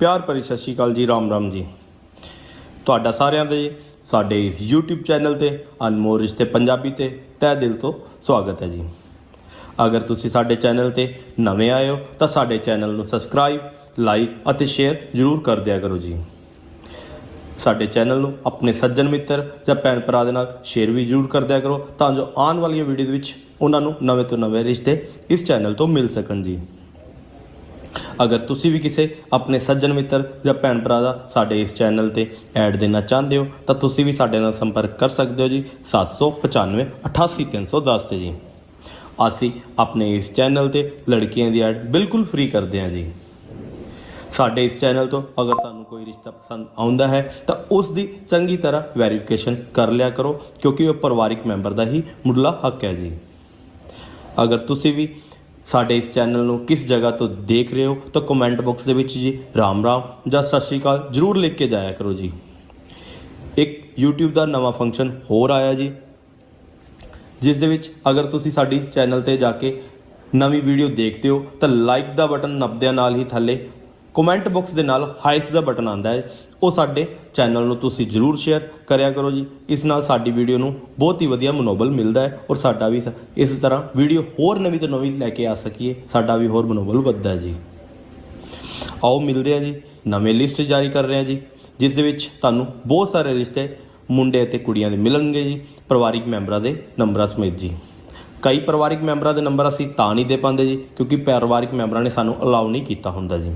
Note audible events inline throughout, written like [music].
ਪਿਆਰ ਭਰੀ ਸਤਿ ਸ਼੍ਰੀ ਅਕਾਲ ਜੀ, ਰਾਮ ਰਾਮ ਜੀ। ਤੁਹਾਡਾ ਸਾਰਿਆਂ ਦੇ ਸਾਡੇ ਇਸ YouTube ਚੈਨਲ ਤੇ, ਅਨਮੋਲ ਰਿਸ਼ਤੇ ਪੰਜਾਬੀ ਤੇ, ਤਹਿ ਦਿਲ ਤੋਂ ਸਵਾਗਤ ਹੈ ਜੀ। ਅਗਰ ਤੁਸੀਂ ਸਾਡੇ ਚੈਨਲ ਤੇ ਨਵੇਂ ਆਏ ਹੋ, ਤਾਂ ਸਾਡੇ ਚੈਨਲ ਨੂੰ ਸਬਸਕ੍ਰਾਈਬ ਲਾਈਕ ਅਤੇ ਸ਼ੇਅਰ ਜ਼ਰੂਰ ਕਰ ਦਿਆ ਕਰੋ ਜੀ। ਸਾਡੇ ਚੈਨਲ ਨੂੰ ਆਪਣੇ ਸੱਜਣ ਮਿੱਤਰ ਜਾਂ ਭੈਣ ਭਰਾ ਦੇ ਨਾਲ ਸ਼ੇਅਰ ਵੀ ਜ਼ਰੂਰ ਕਰ ਦਿਆ ਕਰੋ, ਤਾਂ ਜੋ ਆਉਣ ਵਾਲੀਆਂ ਵੀਡੀਓ ਦੇ ਵਿੱਚ ਉਹਨਾਂ ਨੂੰ ਨਵੇਂ ਤੋਂ ਨਵੇਂ ਰਿਸ਼ਤੇ ਇਸ ਚੈਨਲ ਤੋਂ ਮਿਲ ਸਕਣ ਜੀ। ਅਗਰ ਤੁਸੀਂ ਵੀ ਕਿਸੇ ਆਪਣੇ ਸੱਜਣ ਮਿੱਤਰ ਜਾਂ ਭੈਣ ਭਰਾ ਦਾ ਸਾਡੇ ਇਸ ਚੈਨਲ ਤੇ ਐਡ ਦੇਣਾ ਚਾਹੁੰਦੇ ਹੋ, ਤਾਂ ਤੁਸੀਂ ਵੀ ਸਾਡੇ ਨਾਲ ਸੰਪਰਕ ਕਰ ਸਕਦੇ ਹੋ ਜੀ। 795 88310 ਤੇ ਜੀ। ਅਸੀਂ ਆਪਣੇ ਇਸ ਚੈਨਲ ਤੇ ਲੜਕੀਆਂ ਦੀ ਐਡ ਬਿਲਕੁਲ ਫ੍ਰੀ ਕਰਦੇ ਹਾਂ ਜੀ। ਸਾਡੇ ਇਸ ਚੈਨਲ ਤੋਂ ਅਗਰ ਤੁਹਾਨੂੰ ਕੋਈ ਰਿਸ਼ਤਾ ਪਸੰਦ ਆਉਂਦਾ ਹੈ, ਤਾਂ ਉਸ ਦੀ ਚੰਗੀ ਤਰ੍ਹਾਂ ਵੈਰੀਫਿਕੇਸ਼ਨ ਕਰ ਲਿਆ ਕਰੋ, ਕਿਉਂਕਿ ਉਹ ਪਰਿਵਾਰਿਕ ਮੈਂਬਰ ਦਾ ਹੀ ਮੁੱਢਲਾ ਹੱਕ ਹੈ ਜੀ। ਅਗਰ ਤੁਸੀਂ ਵੀ ਸਾਡੇ ਇਸ ਚੈਨਲ ਨੂੰ ਕਿਸ ਜਗ੍ਹਾ ਤੋਂ ਦੇਖ ਰਹੇ ਹੋ, ਤਾਂ ਕਮੈਂਟ ਬਾਕਸ ਦੇ ਵਿੱਚ ਜੀ ਰਾਮ ਰਾਮ ਜਾਂ ਸਤਿ ਸ਼੍ਰੀ ਅਕਾਲ ਜਰੂਰ ਲਿਖ ਕੇ ਜਾਇਆ ਕਰੋ ਜੀ। ਇੱਕ YouTube ਦਾ ਨਵਾਂ ਫੰਕਸ਼ਨ ਹੋਰ ਆਇਆ ਜੀ, ਜਿਸ ਦੇ ਵਿੱਚ ਅਗਰ ਤੁਸੀਂ ਸਾਡੀ ਚੈਨਲ ਤੇ ਜਾ ਕੇ ਨਵੀਂ ਵੀਡੀਓ ਦੇਖਦੇ ਹੋ, ਤਾਂ ਲਾਈਕ ਦਾ ਬਟਨ ਨੱਬਦਿਆਂ ਨਾਲ ਹੀ ਥੱਲੇ ਕਮੈਂਟ ਬਾਕਸ ਦੇ ਨਾਲ ਹਾਈਪ ਦਾ ਬਟਨ ਆਉਂਦਾ ਹੈ। ਉਹ ਸਾਡੇ ਚੈਨਲ ਨੂੰ ਤੁਸੀਂ ਜਰੂਰ ਸ਼ੇਅਰ ਕਰਿਆ ਕਰੋ ਜੀ। ਇਸ ਨਾਲ ਸਾਡੀ ਵੀਡੀਓ ਨੂੰ ਬਹੁਤ ਹੀ ਵਧੀਆ ਮਨੋਬਲ ਮਿਲਦਾ ਹੈ ਔਰ ਸਾਡਾ ਵੀ ਸ- ਇਸ ਤਰ੍ਹਾਂ ਵੀਡੀਓ ਹੋਰ ਨਵੀਂ ਤੋਂ ਨਵੀਂ ਲੈ ਕੇ ਆ ਸਕੀਏ, ਸਾਡਾ ਵੀ ਹੋਰ ਮਨੋਬਲ ਵੱਧਦਾ ਹੈ ਜੀ। ਆਓ ਮਿਲਦੇ ਆ ਜੀ। ਨਵੇਂ ਲਿਸਟ ਜਾਰੀ ਕਰ ਰਹੇ ਆ ਜੀ, ਜਿਸ ਦੇ ਵਿੱਚ ਤੁਹਾਨੂੰ ਬਹੁਤ ਸਾਰੇ ਰਿਸ਼ਤੇ ਮੁੰਡੇ ਅਤੇ ਕੁੜੀਆਂ ਦੇ ਮਿਲਣਗੇ ਜੀ, ਪਰਿਵਾਰਿਕ ਮੈਂਬਰਾਂ ਦੇ ਨੰਬਰਾਂ ਸਮੇਤ ਜੀ। ਕਈ ਪਰਿਵਾਰਿਕ ਮੈਂਬਰਾਂ ਦੇ ਨੰਬਰ ਅਸੀਂ ਤਾਂ ਨਹੀਂ ਦੇ ਪਾਉਂਦੇ ਜੀ, ਕਿਉਂਕਿ ਪਰਿਵਾਰਿਕ ਮੈਂਬਰਾਂ ਨੇ ਸਾਨੂੰ ਅਲਾਉ ਨਹੀਂ ਕੀਤਾ ਹੁੰਦਾ ਜੀ।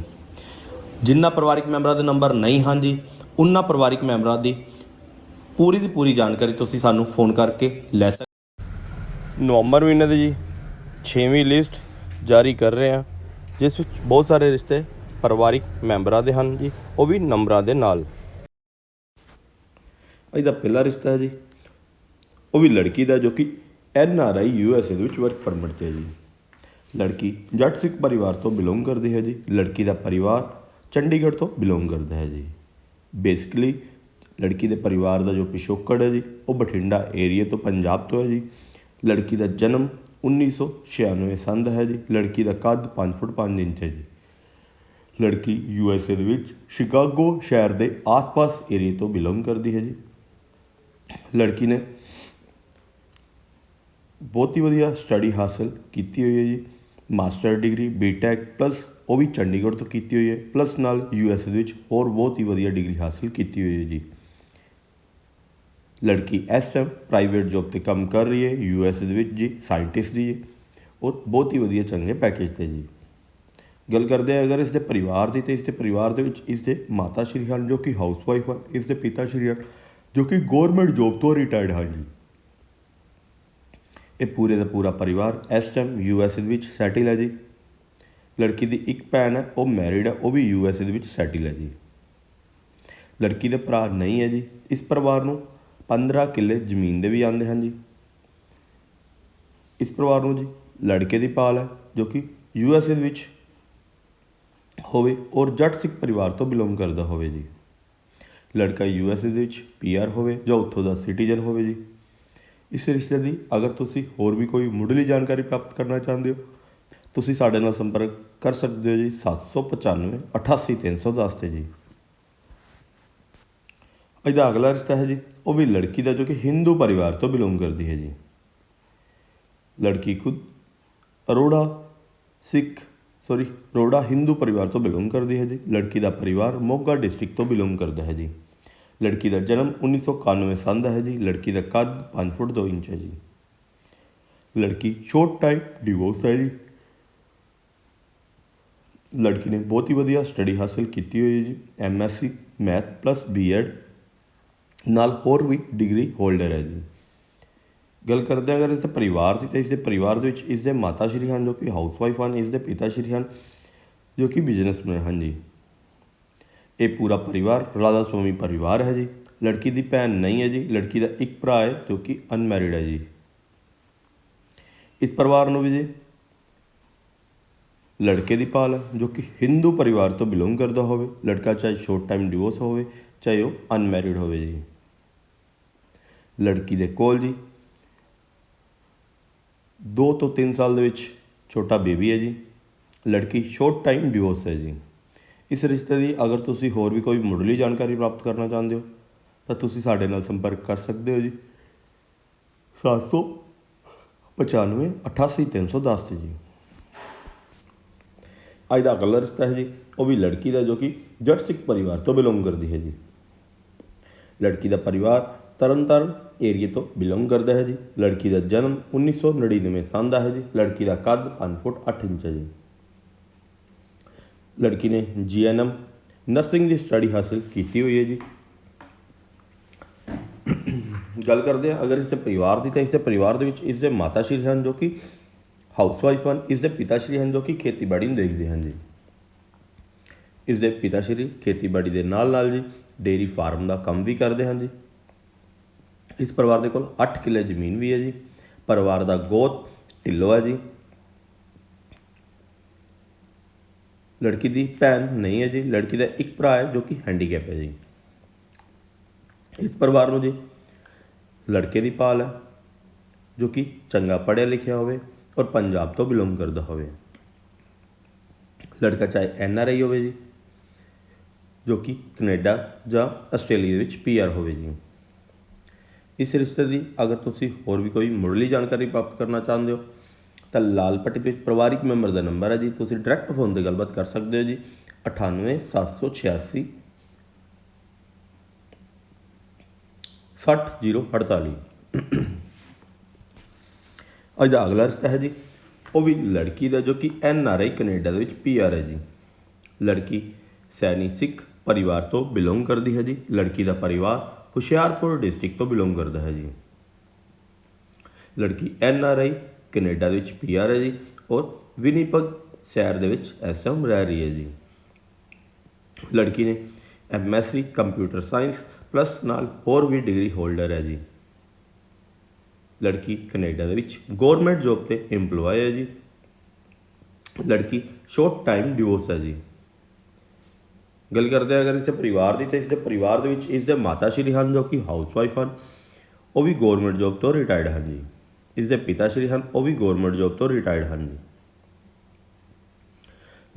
ਜਿਨ੍ਹਾਂ ਪਰਿਵਾਰਿਕ ਮੈਂਬਰਾਂ ਦੇ ਨੰਬਰ ਨਹੀਂ ਹਨ ਜੀ ਉਹਨਾਂ ਪਰਿਵਾਰਿਕ ਮੈਂਬਰਾਂ ਦੀ ਪੂਰੀ ਦੀ ਪੂਰੀ ਜਾਣਕਾਰੀ ਤੁਸੀਂ ਸਾਨੂੰ ਫੋਨ ਕਰਕੇ ਲੈ ਸਕਦੇ ਨਵੰਬਰ ਮਹੀਨੇ ਦੀ ਜੀ 6ਵੀਂ ਲਿਸਟ ਜਾਰੀ ਕਰ ਰਹੇ ਹਾਂ ਜਿਸ ਵਿੱਚ ਬਹੁਤ ਸਾਰੇ ਰਿਸ਼ਤੇ ਪਰਿਵਾਰਿਕ ਮੈਂਬਰਾਂ ਦੇ ਹਨ ਜੀ ਉਹ ਵੀ ਨੰਬਰਾਂ ਦੇ ਨਾਲ। ਇਹਦਾ ਪਹਿਲਾ ਰਿਸ਼ਤਾ ਹੈ ਜੀ ਉਹ ਵੀ ਲੜਕੀ ਦਾ ਜੋ ਕਿ N R I U S A ਦੇ ਵਿੱਚ ਵਰਕ ਪਰਮਿਟ ਤੇ ਹੈ ਜੀ। ਲੜਕੀ ਜੱਟ ਸਿੱਖ ਪਰਿਵਾਰ ਤੋਂ ਬਿਲੋਂਗ ਕਰਦੀ ਹੈ ਜੀ ਲੜਕੀ ਦਾ ਪਰਿਵਾਰ ਚੰਡੀਗੜ੍ਹ ਤੋਂ ਬਿਲੋਂਗ ਕਰਦਾ ਹੈ ਜੀ। ਬੇਸਿਕਲੀ ਲੜਕੀ ਦੇ ਪਰਿਵਾਰ ਦਾ ਜੋ ਪਿਛੋਕੜ ਹੈ ਜੀ, ਉਹ ਬਠਿੰਡਾ ਏਰੀਆ ਤੋਂ ਪੰਜਾਬ ਤੋਂ ਹੈ ਜੀ। ਲੜਕੀ ਦਾ ਜਨਮ 1996 ਦਾ ਹੈ ਜੀ। ਲੜਕੀ ਦਾ ਕੱਦ 5 ਫੁੱਟ 5 ਇੰਚ ਹੈ ਜੀ। ਲੜਕੀ ਯੂ ਐਸ ਏ ਦੇ ਵਿੱਚ ਸ਼ਿਕਾਗੋ ਸ਼ਹਿਰ ਦੇ ਆਸ-ਪਾਸ ਏਰੀਆ ਤੋਂ ਬਿਲੋਂਗ ਕਰਦੀ ਹੈ ਜੀ। ਲੜਕੀ ਨੇ ਬਹੁਤ ਹੀ ਵਧੀਆ ਸਟੱਡੀ ਹਾਸਲ ਕੀਤੀ ਹੋਈ ਹੈ ਜੀ। ਮਾਸਟਰ ਡਿਗਰੀ ਬੀਟੈਕ ਪਲੱਸ ਉਹ ਵੀ ਚੰਡੀਗੜ੍ਹ ਤੋਂ ਕੀਤੀ ਹੋਈ ਹੈ। ਪਲੱਸ ਨਾਲ ਯੂ ਐਸ ਦੇ ਵਿੱਚ ਹੋਰ ਬਹੁਤ ਹੀ ਵਧੀਆ ਡਿਗਰੀ ਹਾਸਲ ਕੀਤੀ ਹੋਈ ਹੈ ਜੀ। ਲੜਕੀ ਇਸ ਟਾਈਮ ਪ੍ਰਾਈਵੇਟ ਜੌਬ ਤੇ ਕੰਮ ਕਰ ਰਹੀ ਹੈ। ਯੂ ਐਸ ਦੇ ਵਿੱਚ ਜੀ ਸਾਇੰਟਿਸਟ ਜੀ। ਔਰ ਬਹੁਤ ਹੀ ਵਧੀਆ ਚੰਗੇ ਪੈਕੇਜ ਤੇ ਜੀ। ਗੱਲ ਕਰਦੇ ਹਾਂ ਅਗਰ ਇਸ ਦੇ ਪਰਿਵਾਰ ਦੀ ਤੇ ਇਸ ਦੇ ਪਰਿਵਾਰ ਦੇ ਵਿੱਚ ਇਸ ਦੇ ਮਾਤਾ ਸ਼੍ਰੀ ਹਨ ਜੋ ਕਿ ਹਾਊਸ ਵਾਈਫ ਹਨ ਇਸ ਦੇ ਪਿਤਾ ਸ਼੍ਰੀ ਹਨ ਜੋ ਕਿ ਗਵਰਨਮੈਂਟ ਜੌਬ ਤੋਂ ਰਿਟਾਇਰਡ ਹਨ ਜੀ। ਇਹ ਪੂਰੇ ਦਾ ਪੂਰਾ ਪਰਿਵਾਰ ਇਸ ਟਾਈਮ ਯੂ ਐਸ ਦੇ ਵਿੱਚ ਸੈਟਲ ਹੈ ਜੀ। ਲੜਕੀ ਦੀ ਇੱਕ ਭੈਣ ਹੈ, ਉਹ ਮੈਰਿਡ ਹੈ, ਉਹ ਵੀ ਯੂ ਐਸ ਦੇ ਵਿੱਚ ਸੈਟਲ ਹੈ ਜੀ। ਲੜਕੀ ਦੇ ਭਰਾ ਨਹੀਂ ਹੈ ਜੀ। ਇਸ ਪਰਿਵਾਰ ਨੂੰ 15 ਕਿੱਲੇ ਜ਼ਮੀਨ ਦੇ ਵੀ ਆਉਂਦੇ ਹਨ ਜੀ। ਇਸ ਪਰਿਵਾਰ ਨੂੰ ਜੀ ਲੜਕੇ ਦੀ ਪਾਲ ਹੈ, ਜੋ ਕਿ ਯੂ ਐਸ ਏ ਦੇ ਵਿੱਚ ਹੋਵੇ ਔਰ ਜੱਟ ਸਿੱਖ ਪਰਿਵਾਰ ਤੋਂ ਬਿਲੋਂਗ ਕਰਦਾ ਹੋਵੇ ਜੀ। ਲੜਕਾ ਯੂ ਐਸ ਏ ਦੇ ਵਿੱਚ ਪੀ ਆਰ ਹੋਵੇ ਜਾਂ ਉੱਥੋਂ ਦਾ ਸਿਟੀਜ਼ਨ ਹੋਵੇ ਜੀ। ਇਸ ਰਿਸ਼ਤੇ ਦੀ ਅਗਰ ਤੁਸੀਂ ਹੋਰ ਵੀ ਕੋਈ ਮੁੱਢਲੀ ਜਾਣਕਾਰੀ ਪ੍ਰਾਪਤ ਕਰਨਾ ਚਾਹੁੰਦੇ ਹੋ, ਤੁਸੀਂ ਸਾਡੇ ਨਾਲ ਸੰਪਰਕ ਕਰ ਸਕਦੇ ਹੋ ਜੀ 795 88310 ਤੇ ਜੀ। ਇਹਦਾ ਅਗਲਾ ਰਿਸ਼ਤਾ ਹੈ ਜੀ, ਉਹ ਵੀ ਲੜਕੀ ਦਾ ਜੋ ਕਿ ਹਿੰਦੂ ਪਰਿਵਾਰ ਤੋਂ ਬਿਲੋਂਗ ਕਰਦੀ ਹੈ ਜੀ। ਲੜਕੀ ਖੁਦ ਅਰੋੜਾ ਸਿੱਖ, ਸੌਰੀ ਰੋੜਾ ਹਿੰਦੂ ਪਰਿਵਾਰ ਤੋਂ ਬਿਲੋਂਗ ਕਰਦੀ ਹੈ ਜੀ। ਲੜਕੀ ਦਾ ਪਰਿਵਾਰ ਮੋਗਾ ਡਿਸਟ੍ਰਿਕਟ ਤੋਂ ਬਿਲੋਂਗ ਕਰਦਾ ਹੈ ਜੀ। ਲੜਕੀ ਦਾ ਜਨਮ 1991 ਸੰਨ ਦਾ ਹੈ ਜੀ। ਲੜਕੀ ਦਾ ਕੱਦ 5 ਫੁੱਟ 2 ਇੰਚ ਹੈ ਜੀ। ਲੜਕੀ ਸ਼ੋਰਟ ਟਾਈਪ ਡਿਵੋਰਸ ਹੈ ਜੀ। ਲੜਕੀ ਨੇ ਬਹੁਤ ਹੀ ਵਧੀਆ ਸਟੱਡੀ ਹਾਸਲ ਕੀਤੀ ਹੋਈ ਹੈ ਜੀ ਐਮਐਸਸੀ ਮੈਥ ਪਲੱਸ ਬੀਐਡ ਨਾਲ ਹੋਰ ਵੀ ਡਿਗਰੀ ਹੋਲਡਰ ਹੈ ਜੀ। ਗੱਲ ਕਰਦੇ ਹਾਂ, ਅਗਰ ਇਸ ਦੇ ਪਰਿਵਾਰ ਦੀ, ਤਾਂ ਇਸ ਦੇ ਪਰਿਵਾਰ ਦੇ ਵਿੱਚ ਇਸ ਦੇ ਮਾਤਾ ਸ਼੍ਰੀ ਹਨ, ਜੋ ਕਿ ਹਾਊਸਵਾਈਫ ਹਨ ਇਸ ਦੇ ਪਿਤਾ ਸ਼੍ਰੀ ਹਨ, ਜੋ ਕਿ ਬਿਜ਼ਨਸਮੈਨ ਹਨ ਜੀ। ਇਹ ਪੂਰਾ ਪਰਿਵਾਰ, ਰਾਧਾ ਸਵਾਮੀ ਪਰਿਵਾਰ ਹੈ ਜੀ। ਲੜਕੀ ਦੀ ਭੈਣ ਨਹੀਂ ਹੈ ਜੀ, ਲੜਕੀ ਦਾ ਇੱਕ ਭਰਾ ਹੈ, ਜੋ ਕਿ ਅਨਮੈਰਿਡ ਹੈ ਜੀ। ਇਸ ਪਰਿਵਾਰ ਨੂੰ ਵੀ ਜੀ ਲੜਕੇ ਦੀ ਪਾਲ ਹੈ, ਜੋ ਕਿ ਹਿੰਦੂ ਪਰਿਵਾਰ ਤੋਂ ਬਿਲੋਂਗ ਕਰਦਾ ਹੋਵੇ। ਲੜਕਾ ਚਾਹੇ ਸ਼ੋਰਟ ਟਾਈਮ ਡਿਵੋਰਸ ਹੋਵੇ, ਚਾਹੇ ਉਹ ਅਨਮੈਰਿਡ ਹੋਵੇ ਜੀ। ਲੜਕੀ ਦੇ ਕੋਲ ਜੀ 2 ਤੋਂ 3 ਸਾਲ ਦੇ ਵਿੱਚ ਛੋਟਾ ਬੇਬੀ ਹੈ ਜੀ। ਲੜਕੀ ਸ਼ੋਰਟ ਟਾਈਮ ਡਿਵੋਰਸ ਹੈ ਜੀ। ਇਸ ਰਿਸ਼ਤੇ ਦੀ ਅਗਰ ਤੁਸੀਂ ਹੋਰ ਵੀ ਕੋਈ ਮੁੱਢਲੀ ਜਾਣਕਾਰੀ ਪ੍ਰਾਪਤ ਕਰਨਾ ਚਾਹੁੰਦੇ ਹੋ, ਤਾਂ ਤੁਸੀਂ ਸਾਡੇ ਨਾਲ ਸੰਪਰਕ ਕਰ ਸਕਦੇ ਹੋ ਜੀ। 795 88310 ਤੇ ਜੀ। ਅੱਜ ਦਾ ਅਗਲਾ ਰਿਸ਼ਤਾ ਹੈ ਜੀ, ਉਹ ਵੀ ਲੜਕੀ ਦਾ ਜੋ ਕਿ ਜੱਟ ਸਿੱਖ ਪਰਿਵਾਰ ਤੋਂ ਬਿਲੋਂਗ ਕਰਦੀ ਹੈ ਜੀ। ਲੜਕੀ ਦਾ ਪਰਿਵਾਰ ਤਰਨਤਾਰਨ ਏਰੀਏ ਤੋਂ ਬਿਲੋਂਗ ਕਰਦਾ ਹੈ ਜੀ। ਲੜਕੀ ਦਾ ਜਨਮ 1999 ਸੰਨ ਦਾ ਹੈ ਜੀ। ਲੜਕੀ ਦਾ ਕੱਦ 5 ਫੁੱਟ 8 ਇੰਚ ਹੈ ਜੀ। ਲੜਕੀ ਨੇ ਜੀਐਨਐਮ ਨਰਸਿੰਗ ਦੀ ਸਟੱਡੀ ਹਾਸਲ ਕੀਤੀ ਹੋਈ ਹੈ ਜੀ। ਗੱਲ ਕਰਦੇ ਆ ਅਗਰ ਇਸ ਦੇ ਪਰਿਵਾਰ ਦੀ ਤਾਂ ਇਸ ਦੇ ਪਰਿਵਾਰ ਦੇ ਵਿੱਚ ਇਸ ਦੇ ਮਾਤਾ ਸ਼੍ਰੀ ਹਨ ਜੋ ਕਿ ਹਾਊਸਵਾਈਫ ਹਨ ਇਸ ਦੇ ਪਿਤਾ ਸ਼੍ਰੀ ਹਨ ਜੋ ਕਿ ਖੇਤੀਬਾੜੀ ਨੂੰ ਦੇਖਦੇ ਹਨ ਜੀ। ਇਸ ਦੇ ਪਿਤਾ ਸ਼੍ਰੀ ਖੇਤੀਬਾੜੀ ਦੇ ਨਾਲ ਨਾਲ ਜੀ ਡੇਰੀ ਫਾਰਮ ਦਾ ਕੰਮ ਵੀ ਕਰਦੇ ਹਨ ਜੀ। ਇਸ ਪਰਿਵਾਰ ਦੇ ਕੋਲ 8 ਕਿੱਲੇ ਜ਼ਮੀਨ ਵੀ ਹੈ ਜੀ। ਪਰਿਵਾਰ ਦਾ ਗੋਤ ਢਿੱਲੋ ਹੈ ਜੀ। ਲੜਕੀ ਦੀ ਭੈਣ ਨਹੀਂ ਹੈ ਜੀ, ਲੜਕੀ ਦਾ ਇੱਕ ਭਰਾ ਹੈ ਜੋ ਕਿ ਹੈਂਡੀਕੈਪ ਹੈ ਜੀ। ਇਸ ਪਰਿਵਾਰ ਨੂੰ ਜੀ ਲੜਕੇ ਦੀ ਪਾਲ ਹੈ, ਜੋ ਕਿ ਚੰਗਾ ਪੜ੍ਹਿਆ ਲਿਖਿਆ ਹੋਵੇ। ਔਰ ਪੰਜਾਬ ਤੋਂ ਬਿਲੋਂਗ ਕਰਦਾ ਹੋਵੇ। ਲੜਕਾ ਚਾਹੇ ਐਨ ਆਰ ਆਈ ਹੋਵੇ ਜੀ, ਜੋ ਕਿ ਕੈਨੇਡਾ ਜਾਂ ਆਸਟ੍ਰੇਲੀਆ ਵਿੱਚ ਪੀ ਆਰ ਹੋਵੇ ਜੀ। ਇਸ ਰਿਸ਼ਤੇ ਦੀ ਅਗਰ ਤੁਸੀਂ ਹੋਰ ਵੀ ਕੋਈ ਮੁੱਢਲੀ ਜਾਣਕਾਰੀ ਪ੍ਰਾਪਤ ਕਰਨਾ ਚਾਹੁੰਦੇ ਹੋ, ਤਾਂ ਲਾਲ ਪੱਟੀ ਵਿੱਚ ਪਰਿਵਾਰਿਕ ਮੈਂਬਰ ਦਾ ਨੰਬਰ ਹੈ ਜੀ। ਤੁਸੀਂ ਡਾਇਰੈਕਟ ਫੋਨ ਤੇ ਗੱਲਬਾਤ ਕਰ ਸਕਦੇ ਹੋ ਜੀ। 98786 60048 ਅੱਜ ਦਾ ਅਗਲਾ ਰਿਸ਼ਤਾ ਹੈ ਜੀ, ਉਹ ਵੀ ਲੜਕੀ ਦਾ, ਜੋ ਕਿ ਐਨ ਆਰ ਆਈ ਕੈਨੇਡਾ ਦੇ ਵਿੱਚ ਪੀ ਆਰ ਹੈ ਜੀ। ਲੜਕੀ ਸੈਣੀ ਸਿੱਖ ਪਰਿਵਾਰ ਤੋਂ ਬਿਲੋਂਗ ਕਰਦੀ ਹੈ ਜੀ। ਲੜਕੀ ਦਾ ਪਰਿਵਾਰ ਹੁਸ਼ਿਆਰਪੁਰ ਡਿਸਟ੍ਰਿਕਟ ਤੋਂ ਬਿਲੋਂਗ ਕਰਦਾ ਹੈ ਜੀ। ਲੜਕੀ ਐਨ ਆਰ ਆਈ ਕੈਨੇਡਾ ਦੇ ਵਿੱਚ ਪੀ ਆਰ ਹੈ ਜੀ ਔਰ ਵਿਨੀਪਗ ਸ਼ਹਿਰ ਦੇ ਵਿੱਚ ਇਸ ਟਾਈਮ ਰਹਿ ਰਹੀ ਹੈ ਜੀ। ਲੜਕੀ ਨੇ ਐਮਐਸਸੀ ਕੰਪਿਊਟਰ ਸਾਇੰਸ ਪਲੱਸ ਨਾਲ ਹੋਰ ਵੀ ਡਿਗਰੀ ਹੋਲਡਰ ਹੈ ਜੀ। ਲੜਕੀ ਕੈਨੇਡਾ ਦੇ ਵਿੱਚ। ਗਵਰਨਮੈਂਟ ਜੌਬ ਤੇ EMPLOYE ਹੈ ਜੀ। ਲੜਕੀ ਸ਼ਾਰਟ ਟਾਈਮ ਡਿਵੋਰਸ ਹੈ ਜੀ। ਗੱਲ ਕਰਦੇ ਹਾਂ ਅਗਰ ਇਸ ਦੇ ਪਰਿਵਾਰ ਦੀ, ਤਾਂ ਇਸ ਦੇ ਪਰਿਵਾਰ ਦੇ ਵਿੱਚ ਇਸ ਦੇ ਮਾਤਾ ਸ਼੍ਰੀ ਹਨ ਜੋ ਕਿ ਹਾਊਸਵਾਈਫ ਹਨ। ਉਹ ਵੀ ਗਵਰਨਮੈਂਟ ਜੌਬ ਤੋਂ ਰਿਟਾਇਰਡ ਹਨ ਜੀ। ਇਸ ਦੇ ਪਿਤਾ ਸ਼੍ਰੀ ਹਨ, ਉਹ ਵੀ ਗਵਰਨਮੈਂਟ ਜੌਬ ਤੋਂ ਰਿਟਾਇਰਡ ਹਨ ਜੀ।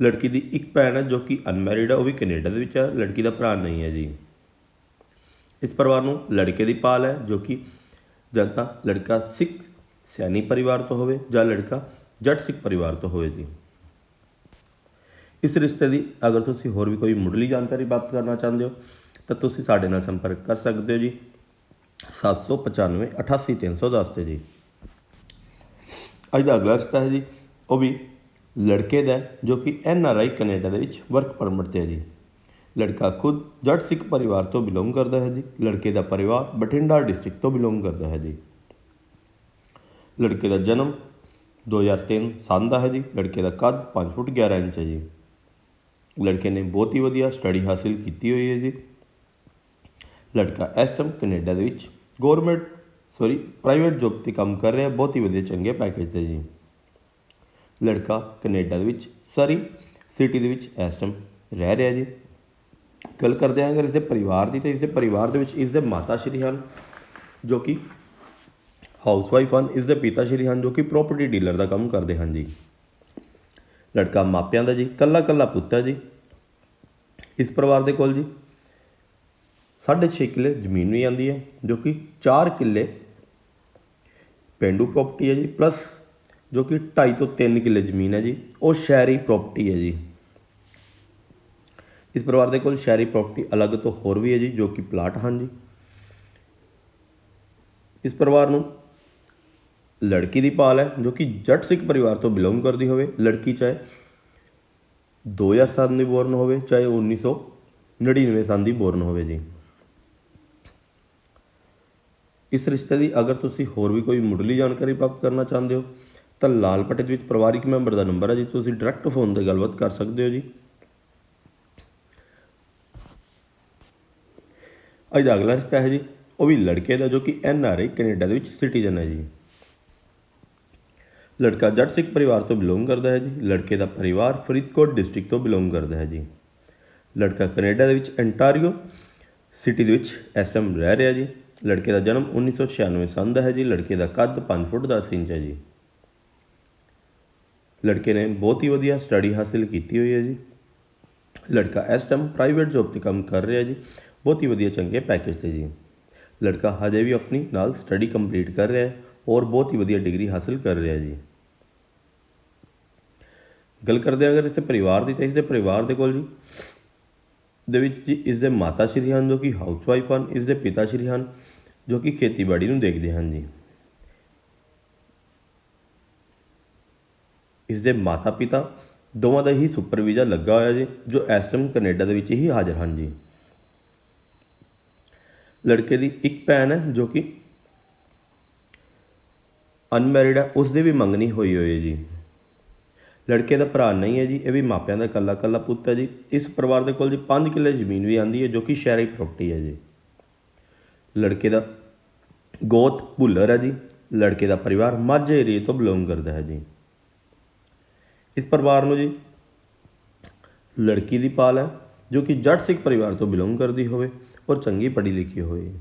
ਲੜਕੀ ਦੀ ਇੱਕ ਭੈਣ ਹੈ ਜੋ ਕਿ ਅਨਮੈਰਿਡ ਹੈ, ਉਹ ਵੀ ਕੈਨੇਡਾ ਦੇ ਵਿੱਚ ਹੈ। ਲੜਕੀ ਦਾ ਭਰਾ ਨਹੀਂ ਹੈ ਜੀ। ਇਸ ਪਰਿਵਾਰ ਨੂੰ ਲੜਕੇ ਦੀ ਪਾਲ ਹੈ ਜੋ ਕਿ ਜਾਂ ਤਾਂ ਲੜਕਾ ਸਿੱਖ ਸੈਣੀ ਪਰਿਵਾਰ ਤੋਂ ਹੋਵੇ ਜਾਂ ਲੜਕਾ ਜੱਟ ਸਿੱਖ ਪਰਿਵਾਰ ਤੋਂ ਹੋਵੇ ਜੀ। ਇਸ ਰਿਸ਼ਤੇ ਦੀ ਅਗਰ ਤੁਸੀਂ ਹੋਰ ਵੀ ਕੋਈ ਮੁੱਢਲੀ ਜਾਣਕਾਰੀ ਪ੍ਰਾਪਤ ਕਰਨਾ ਚਾਹੁੰਦੇ ਹੋ, ਤਾਂ ਤੁਸੀਂ ਸਾਡੇ ਨਾਲ ਸੰਪਰਕ ਕਰ ਸਕਦੇ ਹੋ ਜੀ। 795 88310 ਤੇ ਜੀ। ਅੱਜ ਦਾ ਅਗਲਾ ਰਿਸ਼ਤਾ ਹੈ ਜੀ, ਉਹ ਵੀ ਲੜਕੇ ਦਾ ਜੋ ਕਿ ਐਨ ਆਰ ਆਈ ਕੈਨੇਡਾ ਦੇ ਵਿੱਚ ਵਰਕ ਪਰਮਿਟ ਤੇ ਹੈ ਜੀ। ਲੜਕਾ ਖੁਦ ਜੱਟ ਸਿੱਖ ਪਰਿਵਾਰ ਤੋਂ ਬਿਲੋਂਗ ਕਰਦਾ ਹੈ ਜੀ। ਲੜਕੇ ਦਾ ਪਰਿਵਾਰ ਬਠਿੰਡਾ ਡਿਸਟ੍ਰਿਕਟ ਤੋਂ ਬਿਲੋਂਗ ਕਰਦਾ ਹੈ ਜੀ। ਲੜਕੇ ਦਾ ਜਨਮ 2003 ਸਾਲ ਦਾ ਹੈ ਜੀ। ਲੜਕੇ ਦਾ ਕੱਦ 5 ਫੁੱਟ 11 ਇੰਚ ਹੈ ਜੀ। ਲੜਕੇ ਨੇ ਬਹੁਤ ਹੀ ਵਧੀਆ ਸਟੱਡੀ ਹਾਸਿਲ ਕੀਤੀ ਹੋਈ ਹੈ ਜੀ। ਲੜਕਾ ਇਸ ਟਾਈਮ ਕੈਨੇਡਾ ਦੇ ਵਿੱਚ ਗਵਰਨਮੈਂਟ ਸੌਰੀ, ਪ੍ਰਾਈਵੇਟ ਜੌਬ ਤੇ ਕੰਮ ਕਰ ਰਿਹਾ, ਬਹੁਤ ਹੀ ਵਧੀਆ ਚੰਗੇ ਪੈਕੇਜ ਤੇ ਜੀ। ਲੜਕਾ ਕੈਨੇਡਾ ਦੇ ਵਿੱਚ, ਸਰੀ ਸਿਟੀ ਦੇ ਵਿੱਚ ਇਸ ਟਾਈਮ ਰਹਿ ਰਿਹਾ ਜੀ। ਗੱਲ ਕਰਦੇ ਹਾਂ, ਅਗਰ ਇਸ ਦੇ ਪਰਿਵਾਰ ਦੀ, ਤਾਂ ਇਸ ਦੇ ਪਰਿਵਾਰ ਦੇ ਵਿੱਚ ਇਸ ਦੇ ਮਾਤਾ ਸ਼੍ਰੀ ਹਨ, ਜੋ ਕਿ ਹਾਊਸਵਾਈਫ ਹਨ ਇਸ ਦੇ ਪਿਤਾ ਸ਼੍ਰੀ ਹਨ, ਜੋ ਕਿ ਪ੍ਰਾਪਰਟੀ ਡੀਲਰ ਦਾ ਕੰਮ ਕਰਦੇ ਹਨ ਜੀ। ਲੜਕਾ ਮਾਪਿਆਂ ਦਾ ਜੀ, ਕੱਲਾ ਕੱਲਾ ਪੁੱਤ ਹੈ ਜੀ। ਇਸ ਪਰਿਵਾਰ ਦੇ ਕੋਲ ਜੀ 6.5 ਕਿੱਲੇ ਜ਼ਮੀਨ ਵੀ ਆਂਦੀ ਹੈ, ਜੋ ਕਿ 4 ਕਿੱਲੇ ਪਿੰਡੂ ਪ੍ਰਾਪਰਟੀ ਹੈ ਜੀ ਪਲੱਸ ਜੋ ਕਿ 2.5 ਤੋਂ 3 ਕਿੱਲੇ ਜ਼ਮੀਨ ਹੈ ਜੀ, ਉਹ ਸ਼ਹਿਰੀ ਪ੍ਰਾਪਰਟੀ ਹੈ ਜੀ। ਇਸ ਪਰਿਵਾਰ ਦੇ ਕੋਲ ਸ਼ਹਿਰੀ ਪ੍ਰਾਪਰਟੀ ਅਲੱਗ ਤੋਂ ਹੋਰ ਵੀ ਹੈ ਜੀ, ਜੋ ਕਿ ਪਲਾਟ ਹਨ ਜੀ। ਇਸ ਪਰਿਵਾਰ ਨੂੰ ਲੜਕੀ ਦੀ ਪਾਲ ਹੈ, ਜੋ ਕਿ ਜੱਟ ਸਿੱਖ ਪਰਿਵਾਰ ਤੋਂ ਬਿਲੋਂਗ ਕਰਦੀ ਹੋਵੇ। ਲੜਕੀ ਚਾਹੇ 2007 ਦੀ ਬੋਰਨ ਹੋਵੇ, ਚਾਹੇ 1999 ਸਾਲ ਦੀ ਬੋਰਨ ਹੋਵੇ ਜੀ। ਇਸ ਰਿਸ਼ਤੇ ਦੀ ਅਗਰ ਤੁਸੀਂ ਹੋਰ ਵੀ ਕੋਈ ਮੁੱਢਲੀ ਜਾਣਕਾਰੀ ਪ੍ਰਾਪਤ ਕਰਨਾ ਚਾਹੁੰਦੇ ਹੋ, ਤਾਂ ਲਾਲ ਪੱਟੇ ਦੇ ਵਿੱਚ ਪਰਿਵਾਰਿਕ ਮੈਂਬਰ ਦਾ ਨੰਬਰ ਹੈ ਜੀ। ਤੁਸੀਂ ਡਾਇਰੈਕਟ ਫੋਨ ਤੇ ਗੱਲਬਾਤ ਕਰ ਸਕਦੇ ਹੋ ਜੀ। ਅੱਜ ਦਾ ਅਗਲਾ ਰਿਸ਼ਤਾ ਹੈ ਜੀ, ਉਹ ਵੀ ਲੜਕੇ ਦਾ ਜੋ ਕਿ ਐਨ ਆਰ ਆਈ ਕੈਨੇਡਾ ਦੇ ਵਿੱਚ ਸਿਟੀਜ਼ਨ ਹੈ ਜੀ। ਲੜਕਾ ਜੱਟ ਸਿੱਖ ਪਰਿਵਾਰ ਤੋਂ ਬਿਲੋਂਗ ਕਰਦਾ ਹੈ ਜੀ, ਲੜਕੇ ਦਾ ਪਰਿਵਾਰ ਫਰੀਦਕੋਟ ਡਿਸਟ੍ਰਿਕਟ ਤੋਂ ਬਿਲੋਂਗ ਕਰਦਾ ਹੈ ਜੀ। ਲੜਕਾ ਕੈਨੇਡਾ ਦੇ ਵਿੱਚ ਐਂਟਾਰੀਓ ਸਿਟੀ ਦੇ ਵਿੱਚ ਇਸ ਟਾਈਮ ਰਹਿ ਰਿਹਾ ਜੀ। ਲੜਕੇ ਦਾ ਜਨਮ 1996 ਸੰਨ ਦਾ ਹੈ ਜੀ, ਲੜਕੇ ਦਾ ਕੱਦ 5 ਫੁੱਟ 10 ਇੰਚ ਹੈ ਜੀ। ਲੜਕੇ ਨੇ ਬਹੁਤ ਹੀ ਵਧੀਆ ਸਟੱਡੀ ਹਾਸਿਲ ਕੀਤੀ ਹੋਈ ਹੈ ਜੀ। ਲੜਕਾ ਇਸ ਟਾਈਮ ਪ੍ਰਾਈਵੇਟ ਜੌਬ ਤੇ ਕੰਮ ਕਰ ਰਿਹਾ ਜੀ ਬਹੁਤ ਹੀ ਵਧੀਆ ਚੰਗੇ ਪੈਕੇਜ ਤੇ ਜੀ। ਲੜਕਾ ਹਜੇ ਵੀ ਆਪਣੀ ਨਾਲ ਸਟੱਡੀ ਕੰਪਲੀਟ ਕਰ ਰਿਹਾ ਹੈ ਔਰ ਬਹੁਤ ਹੀ ਵਧੀਆ ਡਿਗਰੀ ਹਾਸਲ ਕਰ ਰਿਹਾ ਜੀ। ਗੱਲ ਕਰਦੇ ਹਾਂ ਅਗਰ ਇੱਥੇ ਪਰਿਵਾਰ ਦੀ, ਤਾਂ ਇਸ ਦੇ ਪਰਿਵਾਰ ਦੇ ਕੋਲ ਜੀ। ਦੇ ਵਿੱਚ ਜੀ ਇਸ ਦੇ ਮਾਤਾ ਸ਼੍ਰੀ ਹਨ ਜੋ ਕਿ ਹਾਊਸਵਾਈਫ ਹਨ, ਇਸ ਦੇ ਪਿਤਾ ਸ਼੍ਰੀ ਹਨ ਜੋ ਕਿ ਖੇਤੀਬਾੜੀ ਨੂੰ ਦੇਖਦੇ ਹਨ ਜੀ। ਇਸ ਦੇ ਮਾਤਾ ਪਿਤਾ ਦੋਵਾਂ ਦਾ ਹੀ ਸੁਪਰਵੀਜ਼ਾ ਲੱਗਾ ਹੋਇਆ ਜੀ, ਜੋ ਇਸ ਟਾਈਮ ਕੈਨੇਡਾ ਦੇ ਵਿੱਚ ਹੀ ਹਾਜ਼ਰ ਹਨ ਜੀ। ਲੜਕੇ ਦੀ ਇੱਕ ਭੈਣ ਹੈ ਜੋ ਕਿ ਅਨਮੈਰਿਡ ਹੈ ਉਸ ਦੀ ਵੀ ਮੰਗਣੀ ਹੋਈ ਹੋਈ ਹੈ ਜੀ। ਲੜਕੇ ਦਾ ਭਰਾ ਨਹੀਂ ਹੈ ਜੀ, ਇਹ ਵੀ ਮਾਪਿਆਂ ਦਾ ਇਕੱਲਾ ਇਕੱਲਾ ਪੁੱਤ ਹੈ ਜੀ। ਇਸ ਪਰਿਵਾਰ ਦੇ ਕੋਲ ਜੀ 5 ਕਿੱਲੇ ਜ਼ਮੀਨ ਵੀ ਆਂਦੀ ਹੈ ਜੋ ਕਿ ਸ਼ਹਿਰੀ ਪ੍ਰਾਪਰਟੀ ਹੈ ਜੀ। ਲੜਕੇ ਦਾ ਗੋਤ ਭੁੱਲਰ ਹੈ ਜੀ। ਲੜਕੇ ਦਾ ਪਰਿਵਾਰ ਮਾਝੇ ਏਰੀਏ ਤੋਂ ਬਿਲੋਂਗ ਕਰਦਾ ਹੈ ਜੀ। ਇਸ ਪਰਿਵਾਰ ਨੂੰ ਜੀ ਲੜਕੀ ਦੀ ਪਾਲ ਹੈ, ਜੋ ਕਿ ਜੱਟ ਸਿੱਖ ਪਰਿਵਾਰ ਤੋਂ ਬਿਲੋਂਗ ਕਰਦੀ ਹੋਵੇ। ਔਰ ਚੰਗੀ ਪੜ੍ਹੀ ਲਿਖੀ ਹੋਵੇ।